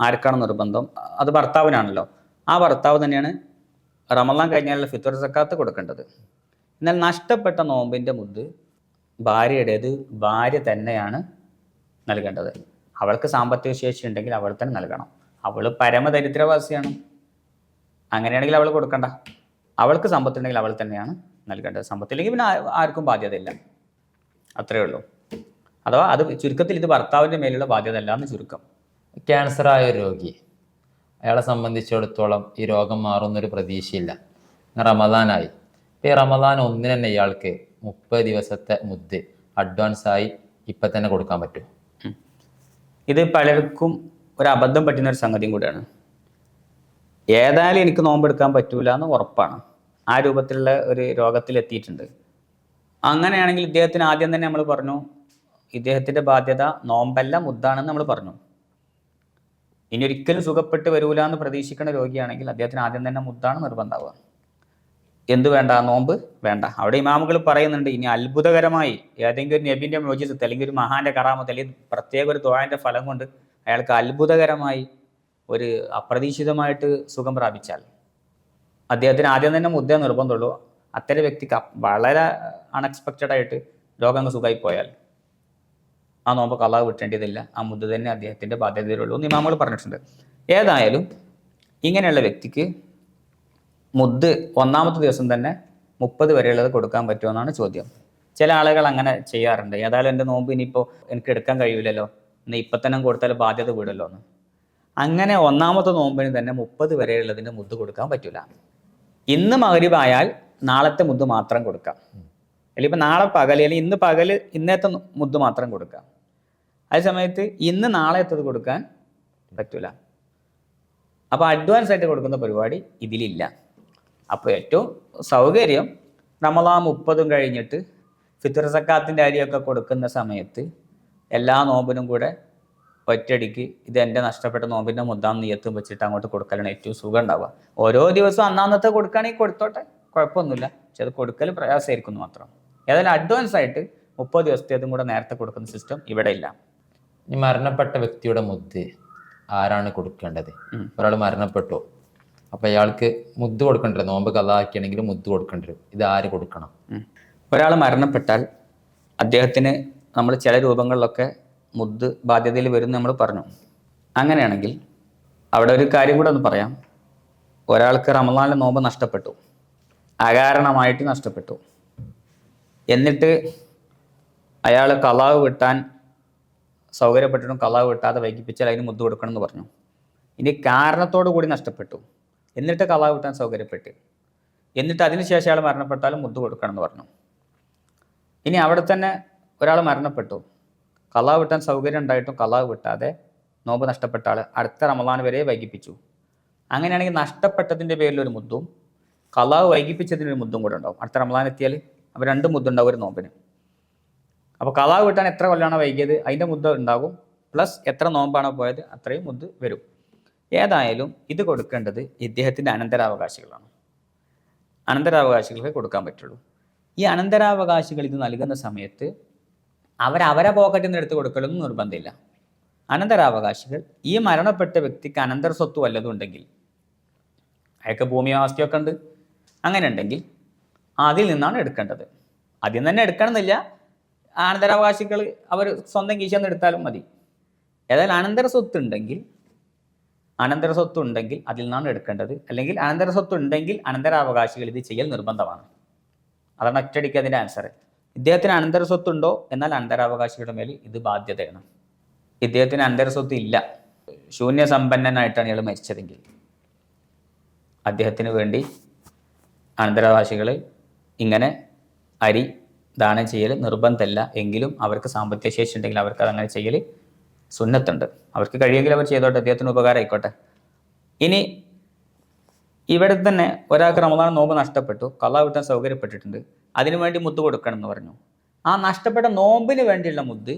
ആർക്കാണ് നിർബന്ധം? അത് ഭർത്താവിനാണല്ലോ. ആ ഭർത്താവ് തന്നെയാണ് റമദാൻ കഴിഞ്ഞാലുള്ള ഫിത്തർ സക്കാത്ത് കൊടുക്കേണ്ടത്. എന്നാൽ നഷ്ടപ്പെട്ട നോമ്പിന്റെ മുദ്ദ് ഭാര്യയുടേത് ഭാര്യ തന്നെയാണ് നൽകേണ്ടത്. അവൾക്ക് സാമ്പത്തിക ശേഷി ഉണ്ടെങ്കിൽ അവൾ തന്നെ നൽകണം. അവൾ പരമദരിദ്രവാസിയാണ്. അങ്ങനെയാണെങ്കിൽ അവൾ കൊടുക്കണ്ട. അവൾക്ക് സമ്പത്തുണ്ടെങ്കിൽ അവൾ തന്നെയാണ് നൽകേണ്ടത്. സമ്പത്തില്ലെങ്കിൽ പിന്നെ ആർക്കും ബാധ്യതയില്ല. അത്രയേ ഉള്ളൂ. അഥവാ അത് ചുരുക്കത്തിൽ ഇത് ഭർത്താവിന്റെ മേലുള്ള ബാധ്യത അല്ല എന്ന് ചുരുക്കം. ക്യാൻസർ ആയ ഒരു രോഗി. അയാളെ സംബന്ധിച്ചിടത്തോളം ഈ രോഗം മാറുന്നൊരു പ്രതീക്ഷയില്ല. റമദാനായി. ഈ റമദാൻ ഒന്നിന് ഇയാൾക്ക് മുപ്പത് ദിവസത്തെ മുദ്ദ് അഡ്വാൻസ് ആയി ഇപ്പം തന്നെ കൊടുക്കാൻ പറ്റും. ഇത് പലർക്കും ഒരു അബദ്ധം പറ്റുന്ന ഒരു സംഗതിയും കൂടിയാണ്. ഏതായാലും എനിക്ക് നോമ്പെടുക്കാൻ പറ്റൂല എന്ന് ഉറപ്പാണ്. ആ രൂപത്തിലുള്ള ഒരു രോഗത്തിൽ എത്തിയിട്ടുണ്ട്. അങ്ങനെയാണെങ്കിൽ ഇദ്ദേഹത്തിന് ആദ്യം തന്നെ നമ്മൾ പറഞ്ഞു ഇദ്ദേഹത്തിന്റെ ബാധ്യത നോമ്പല്ല മുദ്ദാണെന്ന് നമ്മൾ പറഞ്ഞു. ഇനി ഒരിക്കലും സുഖപ്പെട്ട് വരൂല എന്ന് പ്രതീക്ഷിക്കുന്ന രോഗിയാണെങ്കിൽ അദ്ദേഹത്തിന് ആദ്യം തന്നെ മുദ്ദാണ് നിർബന്ധമാവുക. എന്ത് വേണ്ട? നോമ്പ് വേണ്ട. അവിടെ ഇമാമുകൾ പറയുന്നുണ്ട് ഇനി അത്ഭുതകരമായി ഏതെങ്കിലും ഒരു നബിന്റെ മോചിസത്ത് അല്ലെങ്കിൽ ഒരു മഹാന്റെ കറാമത്ത് അല്ലെങ്കിൽ പ്രത്യേക ഒരു ദ്വാന്റെ ഫലം കൊണ്ട് അയാൾക്ക് അത്ഭുതകരമായി ഒരു അപ്രതീക്ഷിതമായിട്ട് സുഖം പ്രാപിച്ചാൽ. അദ്ദേഹത്തിന് ആദ്യം തന്നെ മുദ്ദ നിർബന്ധമുള്ളൂ. അത്തരം വ്യക്തിക്ക് വളരെ അൺഎക്സ്പെക്റ്റഡ് ആയിട്ട് രോഗങ്ങൾ സുഖമായി പോയാൽ ആ നോമ്പ് കലാവ് വിട്ടേണ്ടതില്ല. ആ മുദ്ദ തന്നെ അദ്ദേഹത്തിന്റെ ബാധ്യതയിലുള്ളൂ എന്ന് ഇമാമുകൾ പറഞ്ഞിട്ടുണ്ട്. ഏതായാലും ഇങ്ങനെയുള്ള വ്യക്തിക്ക് മുദ്ദ് ഒന്നാമത്തെ ദിവസം തന്നെ മുപ്പത് വരെയുള്ളത് കൊടുക്കാൻ പറ്റുമോ എന്നാണ് ചോദ്യം. ചില ആളുകൾ അങ്ങനെ ചെയ്യാറുണ്ട്. ഏതായാലും എന്റെ നോമ്പ് ഇനിയിപ്പോൾ എനിക്ക് എടുക്കാൻ കഴിയില്ലല്ലോ ഇന്ന് ഇപ്പം തന്നെ കൊടുത്താൽ ബാധ്യത വീടല്ലോ എന്ന്. അങ്ങനെ ഒന്നാമത്തെ നോമ്പിന് തന്നെ മുപ്പത് വരെയുള്ളതിന്റെ മുദ് കൊടുക്കാൻ പറ്റില്ല ഇന്ന് മകരിവായാൽ നാളത്തെ മുദ് മാത്രം കൊടുക്കാം. അല്ലെങ്കിൽ ഇപ്പം നാളെ പകൽ അല്ലെങ്കിൽ ഇന്ന് പകൽ ഇന്നത്തെ മുദ് മാത്രം കൊടുക്കാം. അതേ സമയത്ത് ഇന്ന് നാളെ എത്തത് കൊടുക്കാൻ പറ്റില്ല അപ്പോൾ അഡ്വാൻസ് ആയിട്ട് കൊടുക്കുന്ന പരിപാടി ഇതിലില്ല. അപ്പോൾ ഏറ്റവും സൗകര്യം റമദാ മുപ്പതും കഴിഞ്ഞിട്ട് ഫിത്തർ സക്കാത്തിന്റെ അരിയൊക്കെ കൊടുക്കുന്ന സമയത്ത് എല്ലാ നോമ്പിനും കൂടെ ഒറ്റടിക്ക് ഇത് എന്റെ നഷ്ടപ്പെട്ട നോമ്പിന്റെ മുദ്ദാം നീയത്തും വെച്ചിട്ട് അങ്ങോട്ട് കൊടുക്കലാണ് ഏറ്റവും സുഖം ഉണ്ടാവുക. ഓരോ ദിവസവും അന്നാന്നത്തെ കൊടുക്കുകയാണെങ്കിൽ കൊടുത്തോട്ടെ കുഴപ്പമൊന്നുമില്ല. പക്ഷെ അത് കൊടുക്കൽ പ്രയാസമായിരിക്കും മാത്രം. ഏതായാലും അഡ്വാൻസ് ആയിട്ട് മുപ്പത് ദിവസത്തേതും കൂടെ നേരത്തെ കൊടുക്കുന്ന സിസ്റ്റം ഇവിടെ ഇല്ല. ഈ മരണപ്പെട്ട വ്യക്തിയുടെ മുദ്ദ ആരാണ് കൊടുക്കേണ്ടത്? ഒരാൾ മരണപ്പെട്ടു? അപ്പൊ അയാൾക്ക് മുദ്ദ് കൊടുക്കണ്ടേ നോമ്പ് കഥാക്കിയാണെങ്കിൽ മുദ്ദ് കൊടുക്കേണ്ടി വരും ഇത് ആര് കൊടുക്കണം? ഒരാൾ മരണപ്പെട്ടാൽ അദ്ദേഹത്തിന് നമ്മൾ ചില രൂപങ്ങളിലൊക്കെ മുദ്ദ് ബാധ്യതയിൽ വരും നമ്മൾ പറഞ്ഞു. അങ്ങനെയാണെങ്കിൽ അവിടെ ഒരു കാര്യം കൂടെ ഒന്ന് പറയാം. ഒരാൾക്ക് റമദാനിലെ നോമ്പ് നഷ്ടപ്പെട്ടു. അകാരണമായിട്ട് നഷ്ടപ്പെട്ടു. എന്നിട്ട് അയാൾ കലാവ് വിട്ടാൻ സൗകര്യപ്പെട്ടിട്ടും കലാവ് വിട്ടാതെ വൈകിപ്പിച്ചാൽ അതിന് മുദ്ദ് കൊടുക്കണം എന്ന് പറഞ്ഞു. ഇനി കാരണത്തോടു കൂടി നഷ്ടപ്പെട്ടു. എന്നിട്ട് കലാവ് വിട്ടാൻ സൗകര്യപ്പെട്ട്. എന്നിട്ട് അതിനുശേഷം അയാൾ മരണപ്പെട്ടാലും മുദ്ദ കൊടുക്കണം എന്ന് പറഞ്ഞു. ഇനി അവിടെ തന്നെ ഒരാൾ മരണപ്പെട്ടു. കലാവ് വിട്ടാൻ സൗകര്യം ഉണ്ടായിട്ടും കലാവ് വിട്ടാതെ നോമ്പ് നഷ്ടപ്പെട്ട ആൾ അടുത്ത റമദാൻ വരെ വൈകിപ്പിച്ചു. അങ്ങനെയാണെങ്കിൽ നഷ്ടപ്പെട്ടതിന്റെ പേരിൽ ഒരു മുദ്ദും കലാവ് വൈകിപ്പിച്ചതിന് ഒരു മുദ്ദും കൂടെ ഉണ്ടാവും. അടുത്ത റമദാൻ എത്തിയാൽ അപ്പോൾ രണ്ട് മുദ്ദുണ്ടാവും ഒരു നോമ്പിന്. അപ്പോൾ കലാവ് വിട്ടാൻ എത്ര കൊല്ലമാണ് വൈകിയത്? അതിന്റെ മുദ്ദ ഉണ്ടാകും. പ്ലസ് എത്ര നോമ്പാണോ പോയത്? അത്രയും മുദ്ദ് വരും. ഏതായാലും ഇത് കൊടുക്കേണ്ടത് ഇദ്ദേഹത്തിന്റെ അനന്തരാവകാശികളാണ്. അനന്തരാവകാശികൾക്ക് കൊടുക്കാൻ പറ്റുള്ളൂ. ഈ അനന്തരാവകാശികൾ ഇത് നൽകുന്ന സമയത്ത് അവർ അവരെ പോക്കറ്റിൽ നിന്ന് എടുത്ത് കൊടുക്കലൊന്നും നിർബന്ധമില്ല. അനന്തരാവകാശികൾ ഈ മരണപ്പെട്ട വ്യക്തിക്ക് അനന്തര സ്വത്ത് വല്ലതും ഉണ്ടെങ്കിൽ അയാൾക്ക് ഭൂമി ആസ്തിയൊക്കെ ഉണ്ട്. അങ്ങനെ ഉണ്ടെങ്കിൽ അതിൽ നിന്നാണ് എടുക്കേണ്ടത്. അതിൽ നിന്ന് തന്നെ എടുക്കണമെന്നില്ല. അനന്തരാവകാശികൾ അവർ സ്വന്തം കീശന്ന് എടുത്താലും മതി. ഏതായാലും അനന്തര സ്വത്ത് ഉണ്ടെങ്കിൽ അനന്തര സ്വത്ത് ഉണ്ടെങ്കിൽ അതിൽ നിന്നാണ് എടുക്കേണ്ടത്. അല്ലെങ്കിൽ അനന്തര സ്വത്ത് ഉണ്ടെങ്കിൽ അനന്തരാവകാശികൾ ഇത് ചെയ്യൽ നിർബന്ധമാണ്. അതാണ് ഒറ്റയടിക്ക് അതിന്റെ ആൻസർ ഇദ്ദേഹത്തിന് അനന്തര സ്വത്തുണ്ടോ? എന്നാൽ അനന്തരാവകാശികളുടെ മേൽ ഇത് ബാധ്യതയാണ്. ഇദ്ദേഹത്തിന് അനന്തര സ്വത്ത് ഇല്ല. ശൂന്യസമ്പന്നനായിട്ടാണ് ഇയാൾ മരിച്ചതെങ്കിൽ. അദ്ദേഹത്തിന് വേണ്ടി അനന്തരാവകാശികൾ ഇങ്ങനെ അരി ദാനം ചെയ്യൽ നിർബന്ധമല്ല. എങ്കിലും അവർക്ക് സാമ്പത്തിക ശേഷി ഉണ്ടെങ്കിൽ അവർക്ക് അതങ്ങനെ ചെയ്യൽ സുന്നത്തുണ്ട്. അവർക്ക് കഴിയുമെങ്കിൽ അവർ ചെയ്തോട്ടെ അദ്ദേഹത്തിന് ഉപകാരം ആയിക്കോട്ടെ ഇനി ഇവിടെ തന്നെ ഒരാൾക്ക് റമദാൻ നോമ്പ് നഷ്ടപ്പെട്ടു കള്ളാ വിട്ടാൻ സൗകര്യപ്പെട്ടിട്ടുണ്ട് അതിനു വേണ്ടി മുദ്ദ് കൊടുക്കണം എന്ന് പറഞ്ഞു. ആ നഷ്ടപ്പെട്ട നോമ്പിന് വേണ്ടിയുള്ള മുദ്ദ്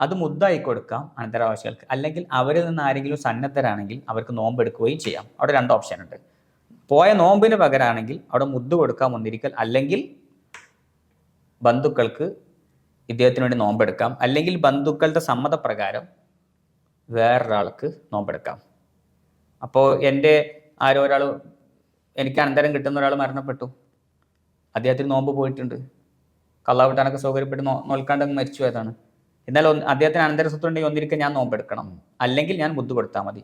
അത് മുദ്ദായി കൊടുക്കാം അനന്തരാവകാശികൾക്ക് അല്ലെങ്കിൽ അവരിൽ നിന്ന് ആരെങ്കിലും സന്നദ്ധരാണെങ്കിൽ അവർക്ക് നോമ്പ് എടുക്കുകയും ചെയ്യാം. അവിടെ രണ്ട് ഓപ്ഷൻ ഉണ്ട്. പോയ നോമ്പിന് പകരമാണെങ്കിൽ അവിടെ മുദ്ദ് കൊടുക്കാം ഒന്നിരിക്കൽ അല്ലെങ്കിൽ ബന്ധുക്കൾക്ക് ഇദ്ദേഹത്തിന് വേണ്ടി നോമ്പെടുക്കാം. അല്ലെങ്കിൽ ബന്ധുക്കളുടെ സമ്മതപ്രകാരം വേറൊരാൾക്ക് നോമ്പെടുക്കാം. അപ്പോൾ എന്റെ ആരോ ഒരാൾ എനിക്ക് അനന്തരം കിട്ടുന്ന ഒരാൾ മരണപ്പെട്ടു. അദ്ദേഹത്തിന് നോമ്പ് പോയിട്ടുണ്ട്. കള്ളാവിട്ടാനൊക്കെ സൗകര്യപ്പെട്ട് നോ നോൽക്കാണ്ട് മരിച്ചു പോയതാണ്. എന്നാൽ അദ്ദേഹത്തിന് അനന്തര സ്വത്തുണ്ടെങ്കിൽ ഒന്നിരിക്കൽ ഞാൻ നോമ്പെടുക്കണം. അല്ലെങ്കിൽ ഞാൻ ബുദ്ധി കൊടുത്താൽ മതി.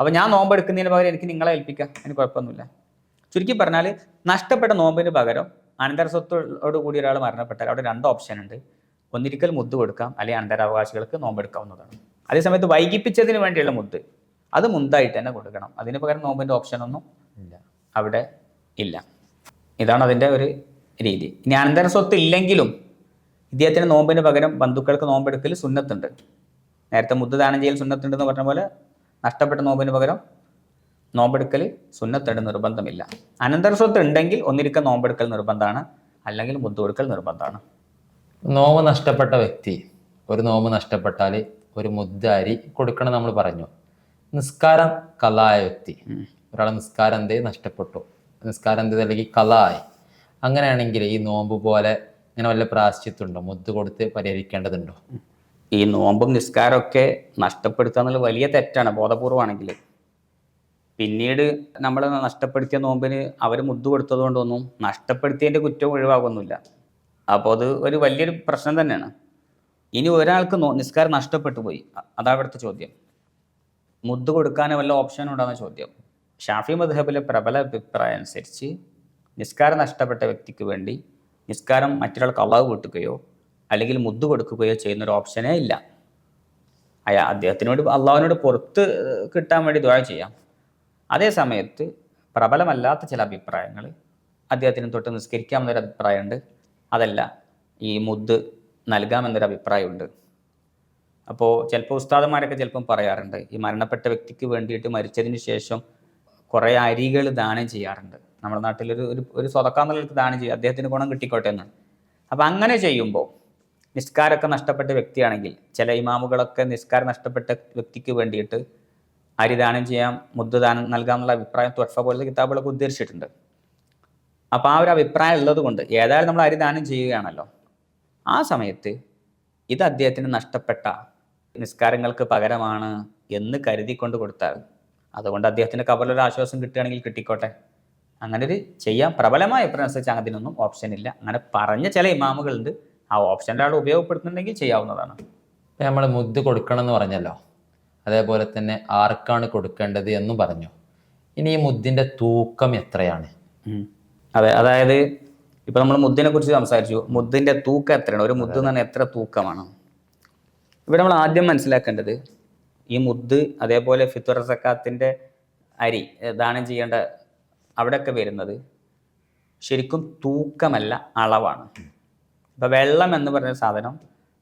അപ്പോൾ ഞാൻ നോമ്പെടുക്കുന്നതിന് പകരം എനിക്ക് നിങ്ങളെ ഏൽപ്പിക്കാം. എനിക്ക് കുഴപ്പമൊന്നുമില്ല. ചുരുക്കി പറഞ്ഞാൽ നഷ്ടപ്പെട്ട നോമ്പിന് പകരം അനന്തര സ്വത്തോട് കൂടി ഒരാൾ മരണപ്പെട്ടാൽ അവിടെ രണ്ട് ഓപ്ഷൻ ഉണ്ട്. ഒന്നിരിക്കൽ മുത്ത് കൊടുക്കാം അല്ലെങ്കിൽ അന്തരാവകാശികൾക്ക് നോമ്പെടുക്കാവുന്നതാണ്. അതേസമയത്ത് വൈകിപ്പിച്ചതിന് വേണ്ടിയുള്ള മുത്ത് അത് മുന്തായിട്ട് തന്നെ കൊടുക്കണം. അതിന് പകരം നോമ്പിന്റെ ഓപ്ഷനൊന്നും ഇല്ല. അവിടെ ഇല്ല. ഇതാണ് അതിന്റെ ഒരു രീതി. ഇനി അനന്തര സ്വത്ത് ഇല്ലെങ്കിലും ഇദ്ദേഹത്തിന് നോമ്പിന് പകരം ബന്ധുക്കൾക്ക് നോമ്പെടുക്കൽ സുന്നത്തുണ്ട്. നേരത്തെ മുദ്ദ ദാനം ചെയ്യൽ സുന്നത്തുണ്ടെന്ന് പറഞ്ഞ പോലെ നഷ്ടപ്പെട്ട നോമ്പിന് പകരം നോമ്പെടുക്കൽ സുന്നത്തുണ്ട് നിർബന്ധമില്ല. അനന്തര സ്വത്ത് ഉണ്ടെങ്കിൽ ഒന്നിരിക്കൽ നോമ്പെടുക്കൽ നിർബന്ധമാണ് അല്ലെങ്കിൽ മുദ്ദ കൊടുക്കൽ നിർബന്ധമാണ്. നോമ്പ് നഷ്ടപ്പെട്ട വ്യക്തി ഒരു നോമ്പ് നഷ്ടപ്പെട്ടാൽ ഒരു മുദ്ദാരി കൊടുക്കണം നമ്മൾ പറഞ്ഞു. നിസ്കാരം കലായ വ്യക്തി ഒരാളെ നിസ്കാരം എന്തേ നഷ്ടപ്പെട്ടു. നിസ്കാരം എന്തേ അല്ലെങ്കിൽ കലായി. അങ്ങനെയാണെങ്കിൽ ഈ നോമ്പ് പോലെ ഇങ്ങനെ വല്ല പ്രാശ്ചിത്തുണ്ടോ മുദ്ദ് കൊടുത്ത് പരിഹരിക്കേണ്ടതുണ്ടോ? ഈ നോമ്പും നിസ്കാരമൊക്കെ നഷ്ടപ്പെടുത്തുക എന്നുള്ളത് വലിയ തെറ്റാണ് ബോധപൂർവമാണെങ്കിൽ പിന്നീട് നമ്മൾ നഷ്ടപ്പെടുത്തിയ നോമ്പിന് അവർ മുദ്ദ് കൊടുത്തത് കൊണ്ടൊന്നും നഷ്ടപ്പെടുത്തിയതിന്റെ കുറ്റം ഒഴിവാകുന്നില്ല. അപ്പോൾ അത് ഒരു വലിയൊരു പ്രശ്നം തന്നെയാണ്. ഇനി ഒരാൾക്ക് നിസ്കാരം നഷ്ടപ്പെട്ടു പോയി. അതാ ഇവിടുത്തെ ചോദ്യം. മുദ്ദ് കൊടുക്കാൻ വല്ല ഓപ്ഷൻ ഉണ്ടോയെന്ന ചോദ്യം. ഷാഫി മദ്ഹബിലെ പ്രബല അഭിപ്രായം അനുസരിച്ച് നിസ്കാരം നഷ്ടപ്പെട്ട വ്യക്തിക്ക് വേണ്ടി നിസ്കാരം മറ്റൊരാൾക്ക് അളവ് കൂട്ടുകയോ അല്ലെങ്കിൽ മുദ്ദ് കൊടുക്കുകയോ ചെയ്യുന്ന ഒരു ഓപ്ഷനേ ഇല്ല. അയാ അദ്ദേഹത്തിനോട് അള്ളാഹുവിനോട് പുറത്ത് കിട്ടാൻ വേണ്ടി ദ്വാര ചെയ്യാം. അതേ സമയത്ത് പ്രബലമല്ലാത്ത ചില അഭിപ്രായങ്ങൾ അദ്ദേഹത്തിന് തൊട്ട് നിസ്കരിക്കാമെന്നൊരു അഭിപ്രായമുണ്ട്. അതല്ല ഈ മുദ് നൽകാമെന്നൊരു അഭിപ്രായമുണ്ട്. അപ്പോൾ ചിലപ്പോൾ ഉസ്താദന്മാരൊക്കെ ചിലപ്പം പറയാറുണ്ട് ഈ മരണപ്പെട്ട വ്യക്തിക്ക് വേണ്ടിയിട്ട് മരിച്ചതിന് ശേഷം കുറേ അരികൾ ദാനം ചെയ്യാറുണ്ട്. നമ്മുടെ നാട്ടിലൊരു ഒരു ഒരു സ്വതക്കാന്നുള്ളവർക്ക് ദാനം ചെയ്യുക അദ്ദേഹത്തിന് ഗുണം കിട്ടിക്കോട്ടെ എന്ന് അപ്പം അങ്ങനെ ചെയ്യുമ്പോൾ നിസ്കാരമൊക്കെ നഷ്ടപ്പെട്ട വ്യക്തിയാണെങ്കിൽ ചില ഇമാമുകളൊക്കെ നിസ്കാരം നഷ്ടപ്പെട്ട വ്യക്തിക്ക് വേണ്ടിയിട്ട് അരി ദാനം ചെയ്യാം മുദ്ദ ദാനം നൽകാമെന്നുള്ള അഭിപ്രായം ത്വഫ പോലത്തെ കിതാബുകളൊക്കെ ഉദ്ധരിച്ചിട്ടുണ്ട്. അപ്പോൾ ആ ഒരു അഭിപ്രായം ഉള്ളത് കൊണ്ട് ഏതായാലും നമ്മൾ അരിദാനം ചെയ്യുകയാണല്ലോ. ആ സമയത്ത് ഇത് അദ്ദേഹത്തിന് നഷ്ടപ്പെട്ട നിസ്കാരങ്ങൾക്ക് പകരമാണ് എന്ന് കരുതിക്കൊണ്ട് കൊടുത്താൽ അതുകൊണ്ട് അദ്ദേഹത്തിന്റെ കബറിലൊരു ആശ്വാസം കിട്ടുകയാണെങ്കിൽ കിട്ടിക്കോട്ടെ. അങ്ങനെ ഒരു ചെയ്യാൻ പ്രബലമായ അഭിപ്രായം അനുസരിച്ച് അതിനൊന്നും ഓപ്ഷൻ ഇല്ല. അങ്ങനെ പറഞ്ഞ ചില ഇമാമുകളുണ്ട്. ആ ഓപ്ഷന്റെ ആൾ ഉപയോഗപ്പെടുത്തുന്നുണ്ടെങ്കിൽ ചെയ്യാവുന്നതാണ്. ഇപ്പം നമ്മൾ മുദ്ദ് കൊടുക്കണം എന്ന് പറഞ്ഞല്ലോ. അതേപോലെ തന്നെ ആർക്കാണ് കൊടുക്കേണ്ടത് എന്നും പറഞ്ഞു. ഇനി ഈ മുദ്ദിന്റെ തൂക്കം എത്രയാണ്. അതെ അതായത് ഇപ്പൊ നമ്മൾ മുദ്ദിനെ കുറിച്ച് സംസാരിച്ചു. മുദ്ദിന്റെ തൂക്കം എത്രയാണ്? ഒരു മുദ്ദ് പറഞ്ഞാൽ എത്ര തൂക്കമാണ്? ഇവിടെ നമ്മൾ ആദ്യം മനസ്സിലാക്കേണ്ടത് ഈ മുദ്ദ് അതേപോലെ ഫിത്തുർ സക്കാത്തിന്റെ അരി ദാനം ചെയ്യേണ്ട അവിടെയൊക്കെ വരുന്നത് ശരിക്കും തൂക്കമല്ല അളവാണ്. ഇപ്പൊ വെള്ളം എന്ന് പറഞ്ഞ സാധനം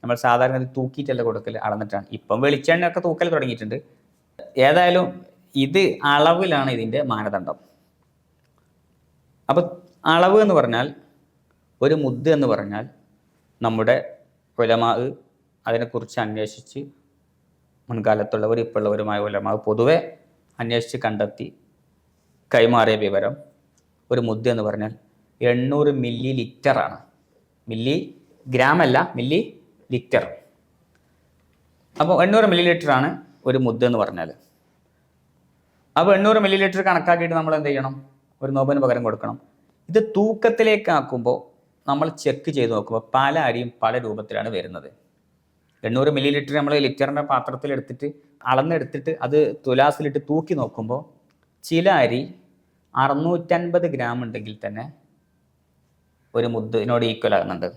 നമ്മൾ സാധാരണ തൂക്കിയിട്ടല്ല കൊടുക്കൽ അളന്നിട്ടാണ്. ഇപ്പം വെളിച്ചെണ്ണയൊക്കെ തൂക്കൽ തുടങ്ങിയിട്ടുണ്ട്. ഏതായാലും ഇത് അളവിലാണ് ഇതിന്റെ മാനദണ്ഡം. അപ്പോൾ അളവ് എന്ന് പറഞ്ഞാൽ ഒരു മുദ്ദ എന്ന് പറഞ്ഞാൽ നമ്മുടെ കുലമാ അതിനെക്കുറിച്ച് അന്വേഷിച്ച് മുൻകാലത്തുള്ളവർ ഇപ്പോഴുള്ളവരുമായ ഉലമ പൊതുവെ അന്വേഷിച്ച് കണ്ടെത്തി കൈമാറിയ വിവരം ഒരു മുദ്ദ എന്ന് പറഞ്ഞാൽ എണ്ണൂറ് മില്ലി ലിറ്ററാണ് മില്ലി ഗ്രാം അല്ല മില്ലി ലിറ്റർ. അപ്പോൾ എണ്ണൂറ് മില്ലി ലിറ്ററാണ് ഒരു മുദ്ദ എന്ന് പറഞ്ഞാൽ അപ്പോൾ എണ്ണൂറ് മില്ലി ലിറ്റർ കണക്കാക്കിയിട്ട് നമ്മൾ എന്ത് ചെയ്യണം? ഒരു നോബിന് പകരം കൊടുക്കണം. ഇത് തൂക്കത്തിലേക്കാക്കുമ്പോൾ നമ്മൾ ചെക്ക് ചെയ്ത് നോക്കുമ്പോൾ പല അരിയും പല രൂപത്തിലാണ് വരുന്നത്. എണ്ണൂറ് മില്ലി ലിറ്റർ നമ്മൾ ലിറ്ററിന്റെ പാത്രത്തിൽ എടുത്തിട്ട് അളന്നെടുത്തിട്ട് അത് തുലാസിലിട്ട് തൂക്കി നോക്കുമ്പോൾ ചില അരി അറുന്നൂറ്റൻപത് ഗ്രാം ഉണ്ടെങ്കിൽ തന്നെ ഒരു മുദ്ദിനോട് ഈക്വൽ ആകുന്നുണ്ട്.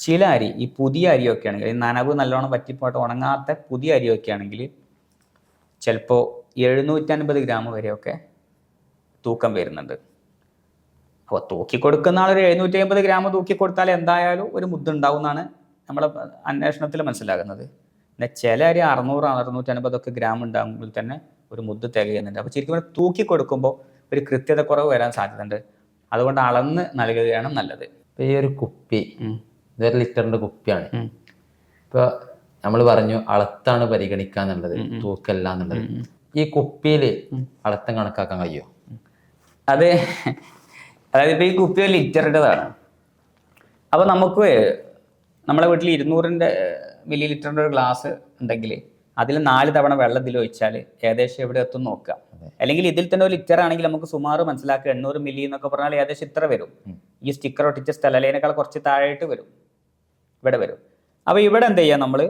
ചില അരി ഈ പുതിയ അരിയൊക്കെ ആണെങ്കിൽ നനവ് നല്ലോണം പറ്റിപ്പോട്ട് ഉണങ്ങാത്ത പുതിയ അരിയൊക്കെ ആണെങ്കിൽ ചിലപ്പോൾ എഴുന്നൂറ്റൻപത് ഗ്രാം വരെയൊക്കെ തൂക്കം വരുന്നുണ്ട്. അപ്പോൾ തൂക്കി കൊടുക്കുന്ന ആളൊരു എഴുന്നൂറ്റി അമ്പത് ഗ്രാം തൂക്കി കൊടുത്താൽ എന്തായാലും ഒരു മുദ്ദ ഉണ്ടാവും എന്നാണ് നമ്മളെ അന്വേഷണത്തിൽ മനസ്സിലാകുന്നത്. പിന്നെ ചില അരി അറുന്നൂറ് അറുന്നൂറ്റി അൻപതൊക്കെ ഗ്രാം ഉണ്ടാകുമ്പോൾ തന്നെ ഒരു മുദ്ദ തികയുന്നുണ്ട്. അപ്പോൾ ശരിക്കും തൂക്കി കൊടുക്കുമ്പോൾ ഒരു കൃത്യത കുറവ് വരാൻ സാധ്യതയുണ്ട്. അതുകൊണ്ട് അളന്ന് നൽകുകയാണ് നല്ലത്. ഇപ്പോൾ ഈ ഒരു കുപ്പി. ഇതൊരു ലിറ്ററിന്റെ കുപ്പിയാണ്. ഇപ്പോൾ നമ്മൾ പറഞ്ഞു അളത്താണ് പരിഗണിക്കുക എന്നുള്ളത് തൂക്കല്ല എന്നുള്ളത്. ഈ കുപ്പിയിൽ അളത്തം കണക്കാക്കാൻ കഴിയുമോ അത്. അതായത് ഇപ്പോൾ ഈ കുപ്പി ഒരു ലിറ്ററിന്റെതാണ് അപ്പോൾ നമുക്ക് നമ്മളെ വീട്ടിൽ ഇരുന്നൂറിന്റെ മില്ലി ലിറ്ററിന്റെ ഒരു ഗ്ലാസ് ഉണ്ടെങ്കിൽ അതിൽ നാല് തവണ വെള്ളം ഇതിൽ ഒഴിച്ചാൽ ഏകദേശം എവിടെ എത്തും നോക്കാം അല്ലെങ്കിൽ ഇതിൽ തന്നെ ഒരു ലിറ്റർ ആണെങ്കിൽ നമുക്ക് സുമാറ് മനസ്സിലാക്കുക. എണ്ണൂറ് മില്ലി എന്നൊക്കെ പറഞ്ഞാൽ ഏകദേശം ഇത്ര വരും. ഈ സ്റ്റിക്കർ ഒട്ടിച്ച സ്ഥലലേനേക്കാൾ കുറച്ച് താഴെയായിട്ട് വരും. ഇവിടെ വരും. അപ്പോൾ ഇവിടെ എന്ത് ചെയ്യാം നമ്മൾ?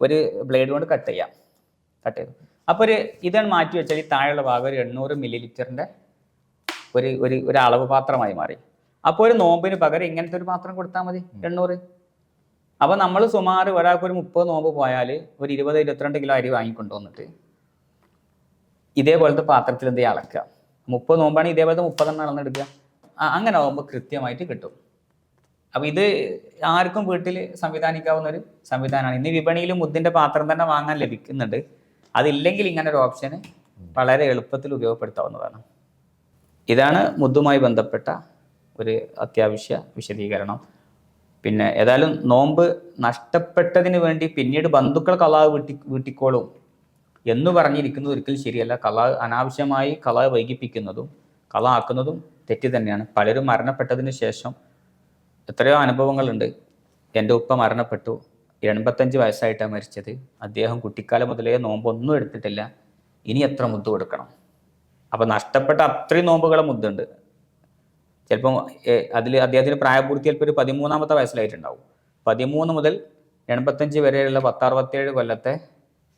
ഒരു ബ്ലേഡ് കൊണ്ട് കട്ട് ചെയ്യാം. കട്ട് ചെയ്തു. അപ്പോൾ ഒരു ഇതാണ് മാറ്റി വെച്ചാൽ ഈ താഴെയുള്ള ഭാഗം ഒരു എണ്ണൂറ് മില്ലി ലിറ്ററിന്റെ ഒരു ഒരു ഒരു അളവ് പാത്രമായി മാറി. അപ്പോൾ ഒരു നോമ്പിന് പകരം ഇങ്ങനത്തെ ഒരു പാത്രം കൊടുത്താൽ മതി എണ്ണൂറ്. അപ്പോൾ നമ്മൾ സുമാർ ഒരാൾക്ക് ഒരു മുപ്പത് നോമ്പ് പോയാൽ ഒരു ഇരുപത് ഇരുപത്തിരണ്ട് കിലോ അരി വാങ്ങിക്കൊണ്ടു വന്നിട്ട് ഇതേപോലത്തെ പാത്രത്തിൽ എന്ത് അളക്കുക. മുപ്പത് നോമ്പാണ് ഇതേപോലത്തെ മുപ്പതെണ്ണം അളന്നെടുക്കുക. അങ്ങനെ ആകുമ്പോൾ കൃത്യമായിട്ട് കിട്ടും. അപ്പോൾ ഇത് ആർക്കും വീട്ടിൽ സംവിധാനിക്കാവുന്ന ഒരു സംവിധാനമാണ്. ഇന്ന് വിപണിയിൽ മുദ്ദിന്റെ പാത്രം തന്നെ വാങ്ങാൻ ലഭിക്കുന്നുണ്ട്. അതില്ലെങ്കിൽ ഇങ്ങനെ ഒരു ഓപ്ഷന് വളരെ എളുപ്പത്തിൽ ഉപയോഗപ്പെടുത്താവുന്നതാണ്. ഇതാണ് മുദ്ദുമായി ബന്ധപ്പെട്ട ഒരു അത്യാവശ്യ വിശദീകരണം. പിന്നെ ഏതായാലും നോമ്പ് നഷ്ടപ്പെട്ടതിന് വേണ്ടി പിന്നീട് ബന്ധുക്കൾ കലാവ് വീട്ടി വീട്ടിക്കോളും എന്ന് പറഞ്ഞിരിക്കുന്നത് ഒരിക്കലും ശരിയല്ല. കലാ അനാവശ്യമായി കല വൈകിപ്പിക്കുന്നതും കല ആക്കുന്നതും തെറ്റി തന്നെയാണ്. പലരും മരണപ്പെട്ടതിന് ശേഷം എത്രയോ അനുഭവങ്ങളുണ്ട്. എന്റെ ഉപ്പ മരണപ്പെട്ടു. എൺപത്തഞ്ച് വയസ്സായിട്ടാണ് മരിച്ചത്. അദ്ദേഹം കുട്ടിക്കാലം മുതലേ നോമ്പൊന്നും എടുത്തിട്ടില്ല. ഇനി എത്ര മുത്തു കൊടുക്കണം? അപ്പോൾ നഷ്ടപ്പെട്ട അത്രയും നോമ്പുകളെ മുദ്ദുണ്ട് ചിലപ്പം അതിൽ അദ്ദേഹത്തിന് പ്രായപൂർത്തി ചിലപ്പോൾ ഒരു പതിമൂന്നാമത്തെ വയസ്സിലായിട്ടുണ്ടാവും. പതിമൂന്ന് മുതൽ എൺപത്തഞ്ച് വരെയുള്ള പത്തറുപത്തേഴ് കൊല്ലത്തെ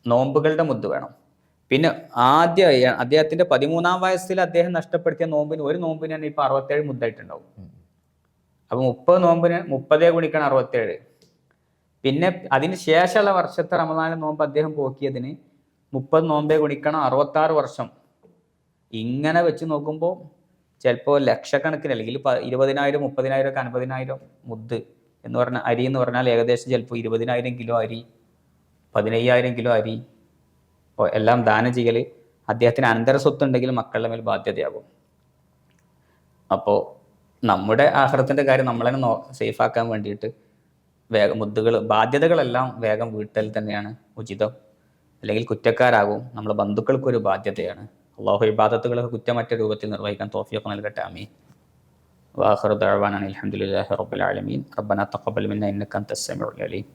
നോമ്പുകളുടെ മുദ്ദ് വേണം. പിന്നെ ആദ്യ അദ്ദേഹത്തിന്റെ പതിമൂന്നാം വയസ്സിൽ അദ്ദേഹം നഷ്ടപ്പെടുത്തിയ നോമ്പിന് ഒരു നോമ്പിന് തന്നെ ഇപ്പൊ അറുപത്തേഴ് മുദ്ദായിട്ടുണ്ടാവും അപ്പൊ മുപ്പത് നോമ്പിന് മുപ്പതേ ഗുണിക്കണം അറുപത്തേഴ് പിന്നെ അതിന് ശേഷമുള്ള വർഷത്തെ റമദാന നോമ്പ് അദ്ദേഹം പോക്കിയതിന് മുപ്പത് നോമ്പേ ഗുണിക്കണം അറുപത്താറ് വർഷം ഇങ്ങനെ വെച്ച് നോക്കുമ്പോൾ ചിലപ്പോൾ ലക്ഷക്കണക്കിന് അല്ലെങ്കിൽ ഇരുപതിനായിരം മുപ്പതിനായിരം ഒക്കെ അൻപതിനായിരം മുദ്ദ് എന്ന് പറഞ്ഞ അരി എന്ന് പറഞ്ഞാൽ ഏകദേശം ചിലപ്പോൾ ഇരുപതിനായിരം കിലോ അരി പതിനയ്യായിരം കിലോ അരി എല്ലാം ദാനം ചെയ്യൽ അദ്ദേഹത്തിന് അനന്തര സ്വത്ത് ഉണ്ടെങ്കിൽ മക്കളുടെ മേൽ ബാധ്യതയാകും. അപ്പോൾ നമ്മുടെ ആഹാരത്തിന്റെ കാര്യം നമ്മളെ നോ സേഫാക്കാൻ വേണ്ടിയിട്ട് വേഗം മുദ്ദുകൾ ബാധ്യതകളെല്ലാം വേഗം വീട്ടൽ തന്നെയാണ് ഉചിതം. അല്ലെങ്കിൽ കുറ്റക്കാരാകും. നമ്മളെ ബന്ധുക്കൾക്കൊരു ബാധ്യതയാണ്. അള്ളാഹു ഇബാദത്തുകളൊക്കെ കുറ്റമറ്റ രൂപത്തിൽ നിർവഹിക്കാൻ തോഫിയൊക്കെ നൽകട്ടെ അമീൻ വാഹർ ദഅവാനാണ് അലഹമുല്ലാഹി റബ്ബിൽ ആലമീൻ. റബ്ബന തഖബ്ബൽ മിന്ന ഇന്നക അൻതസ് അലീം.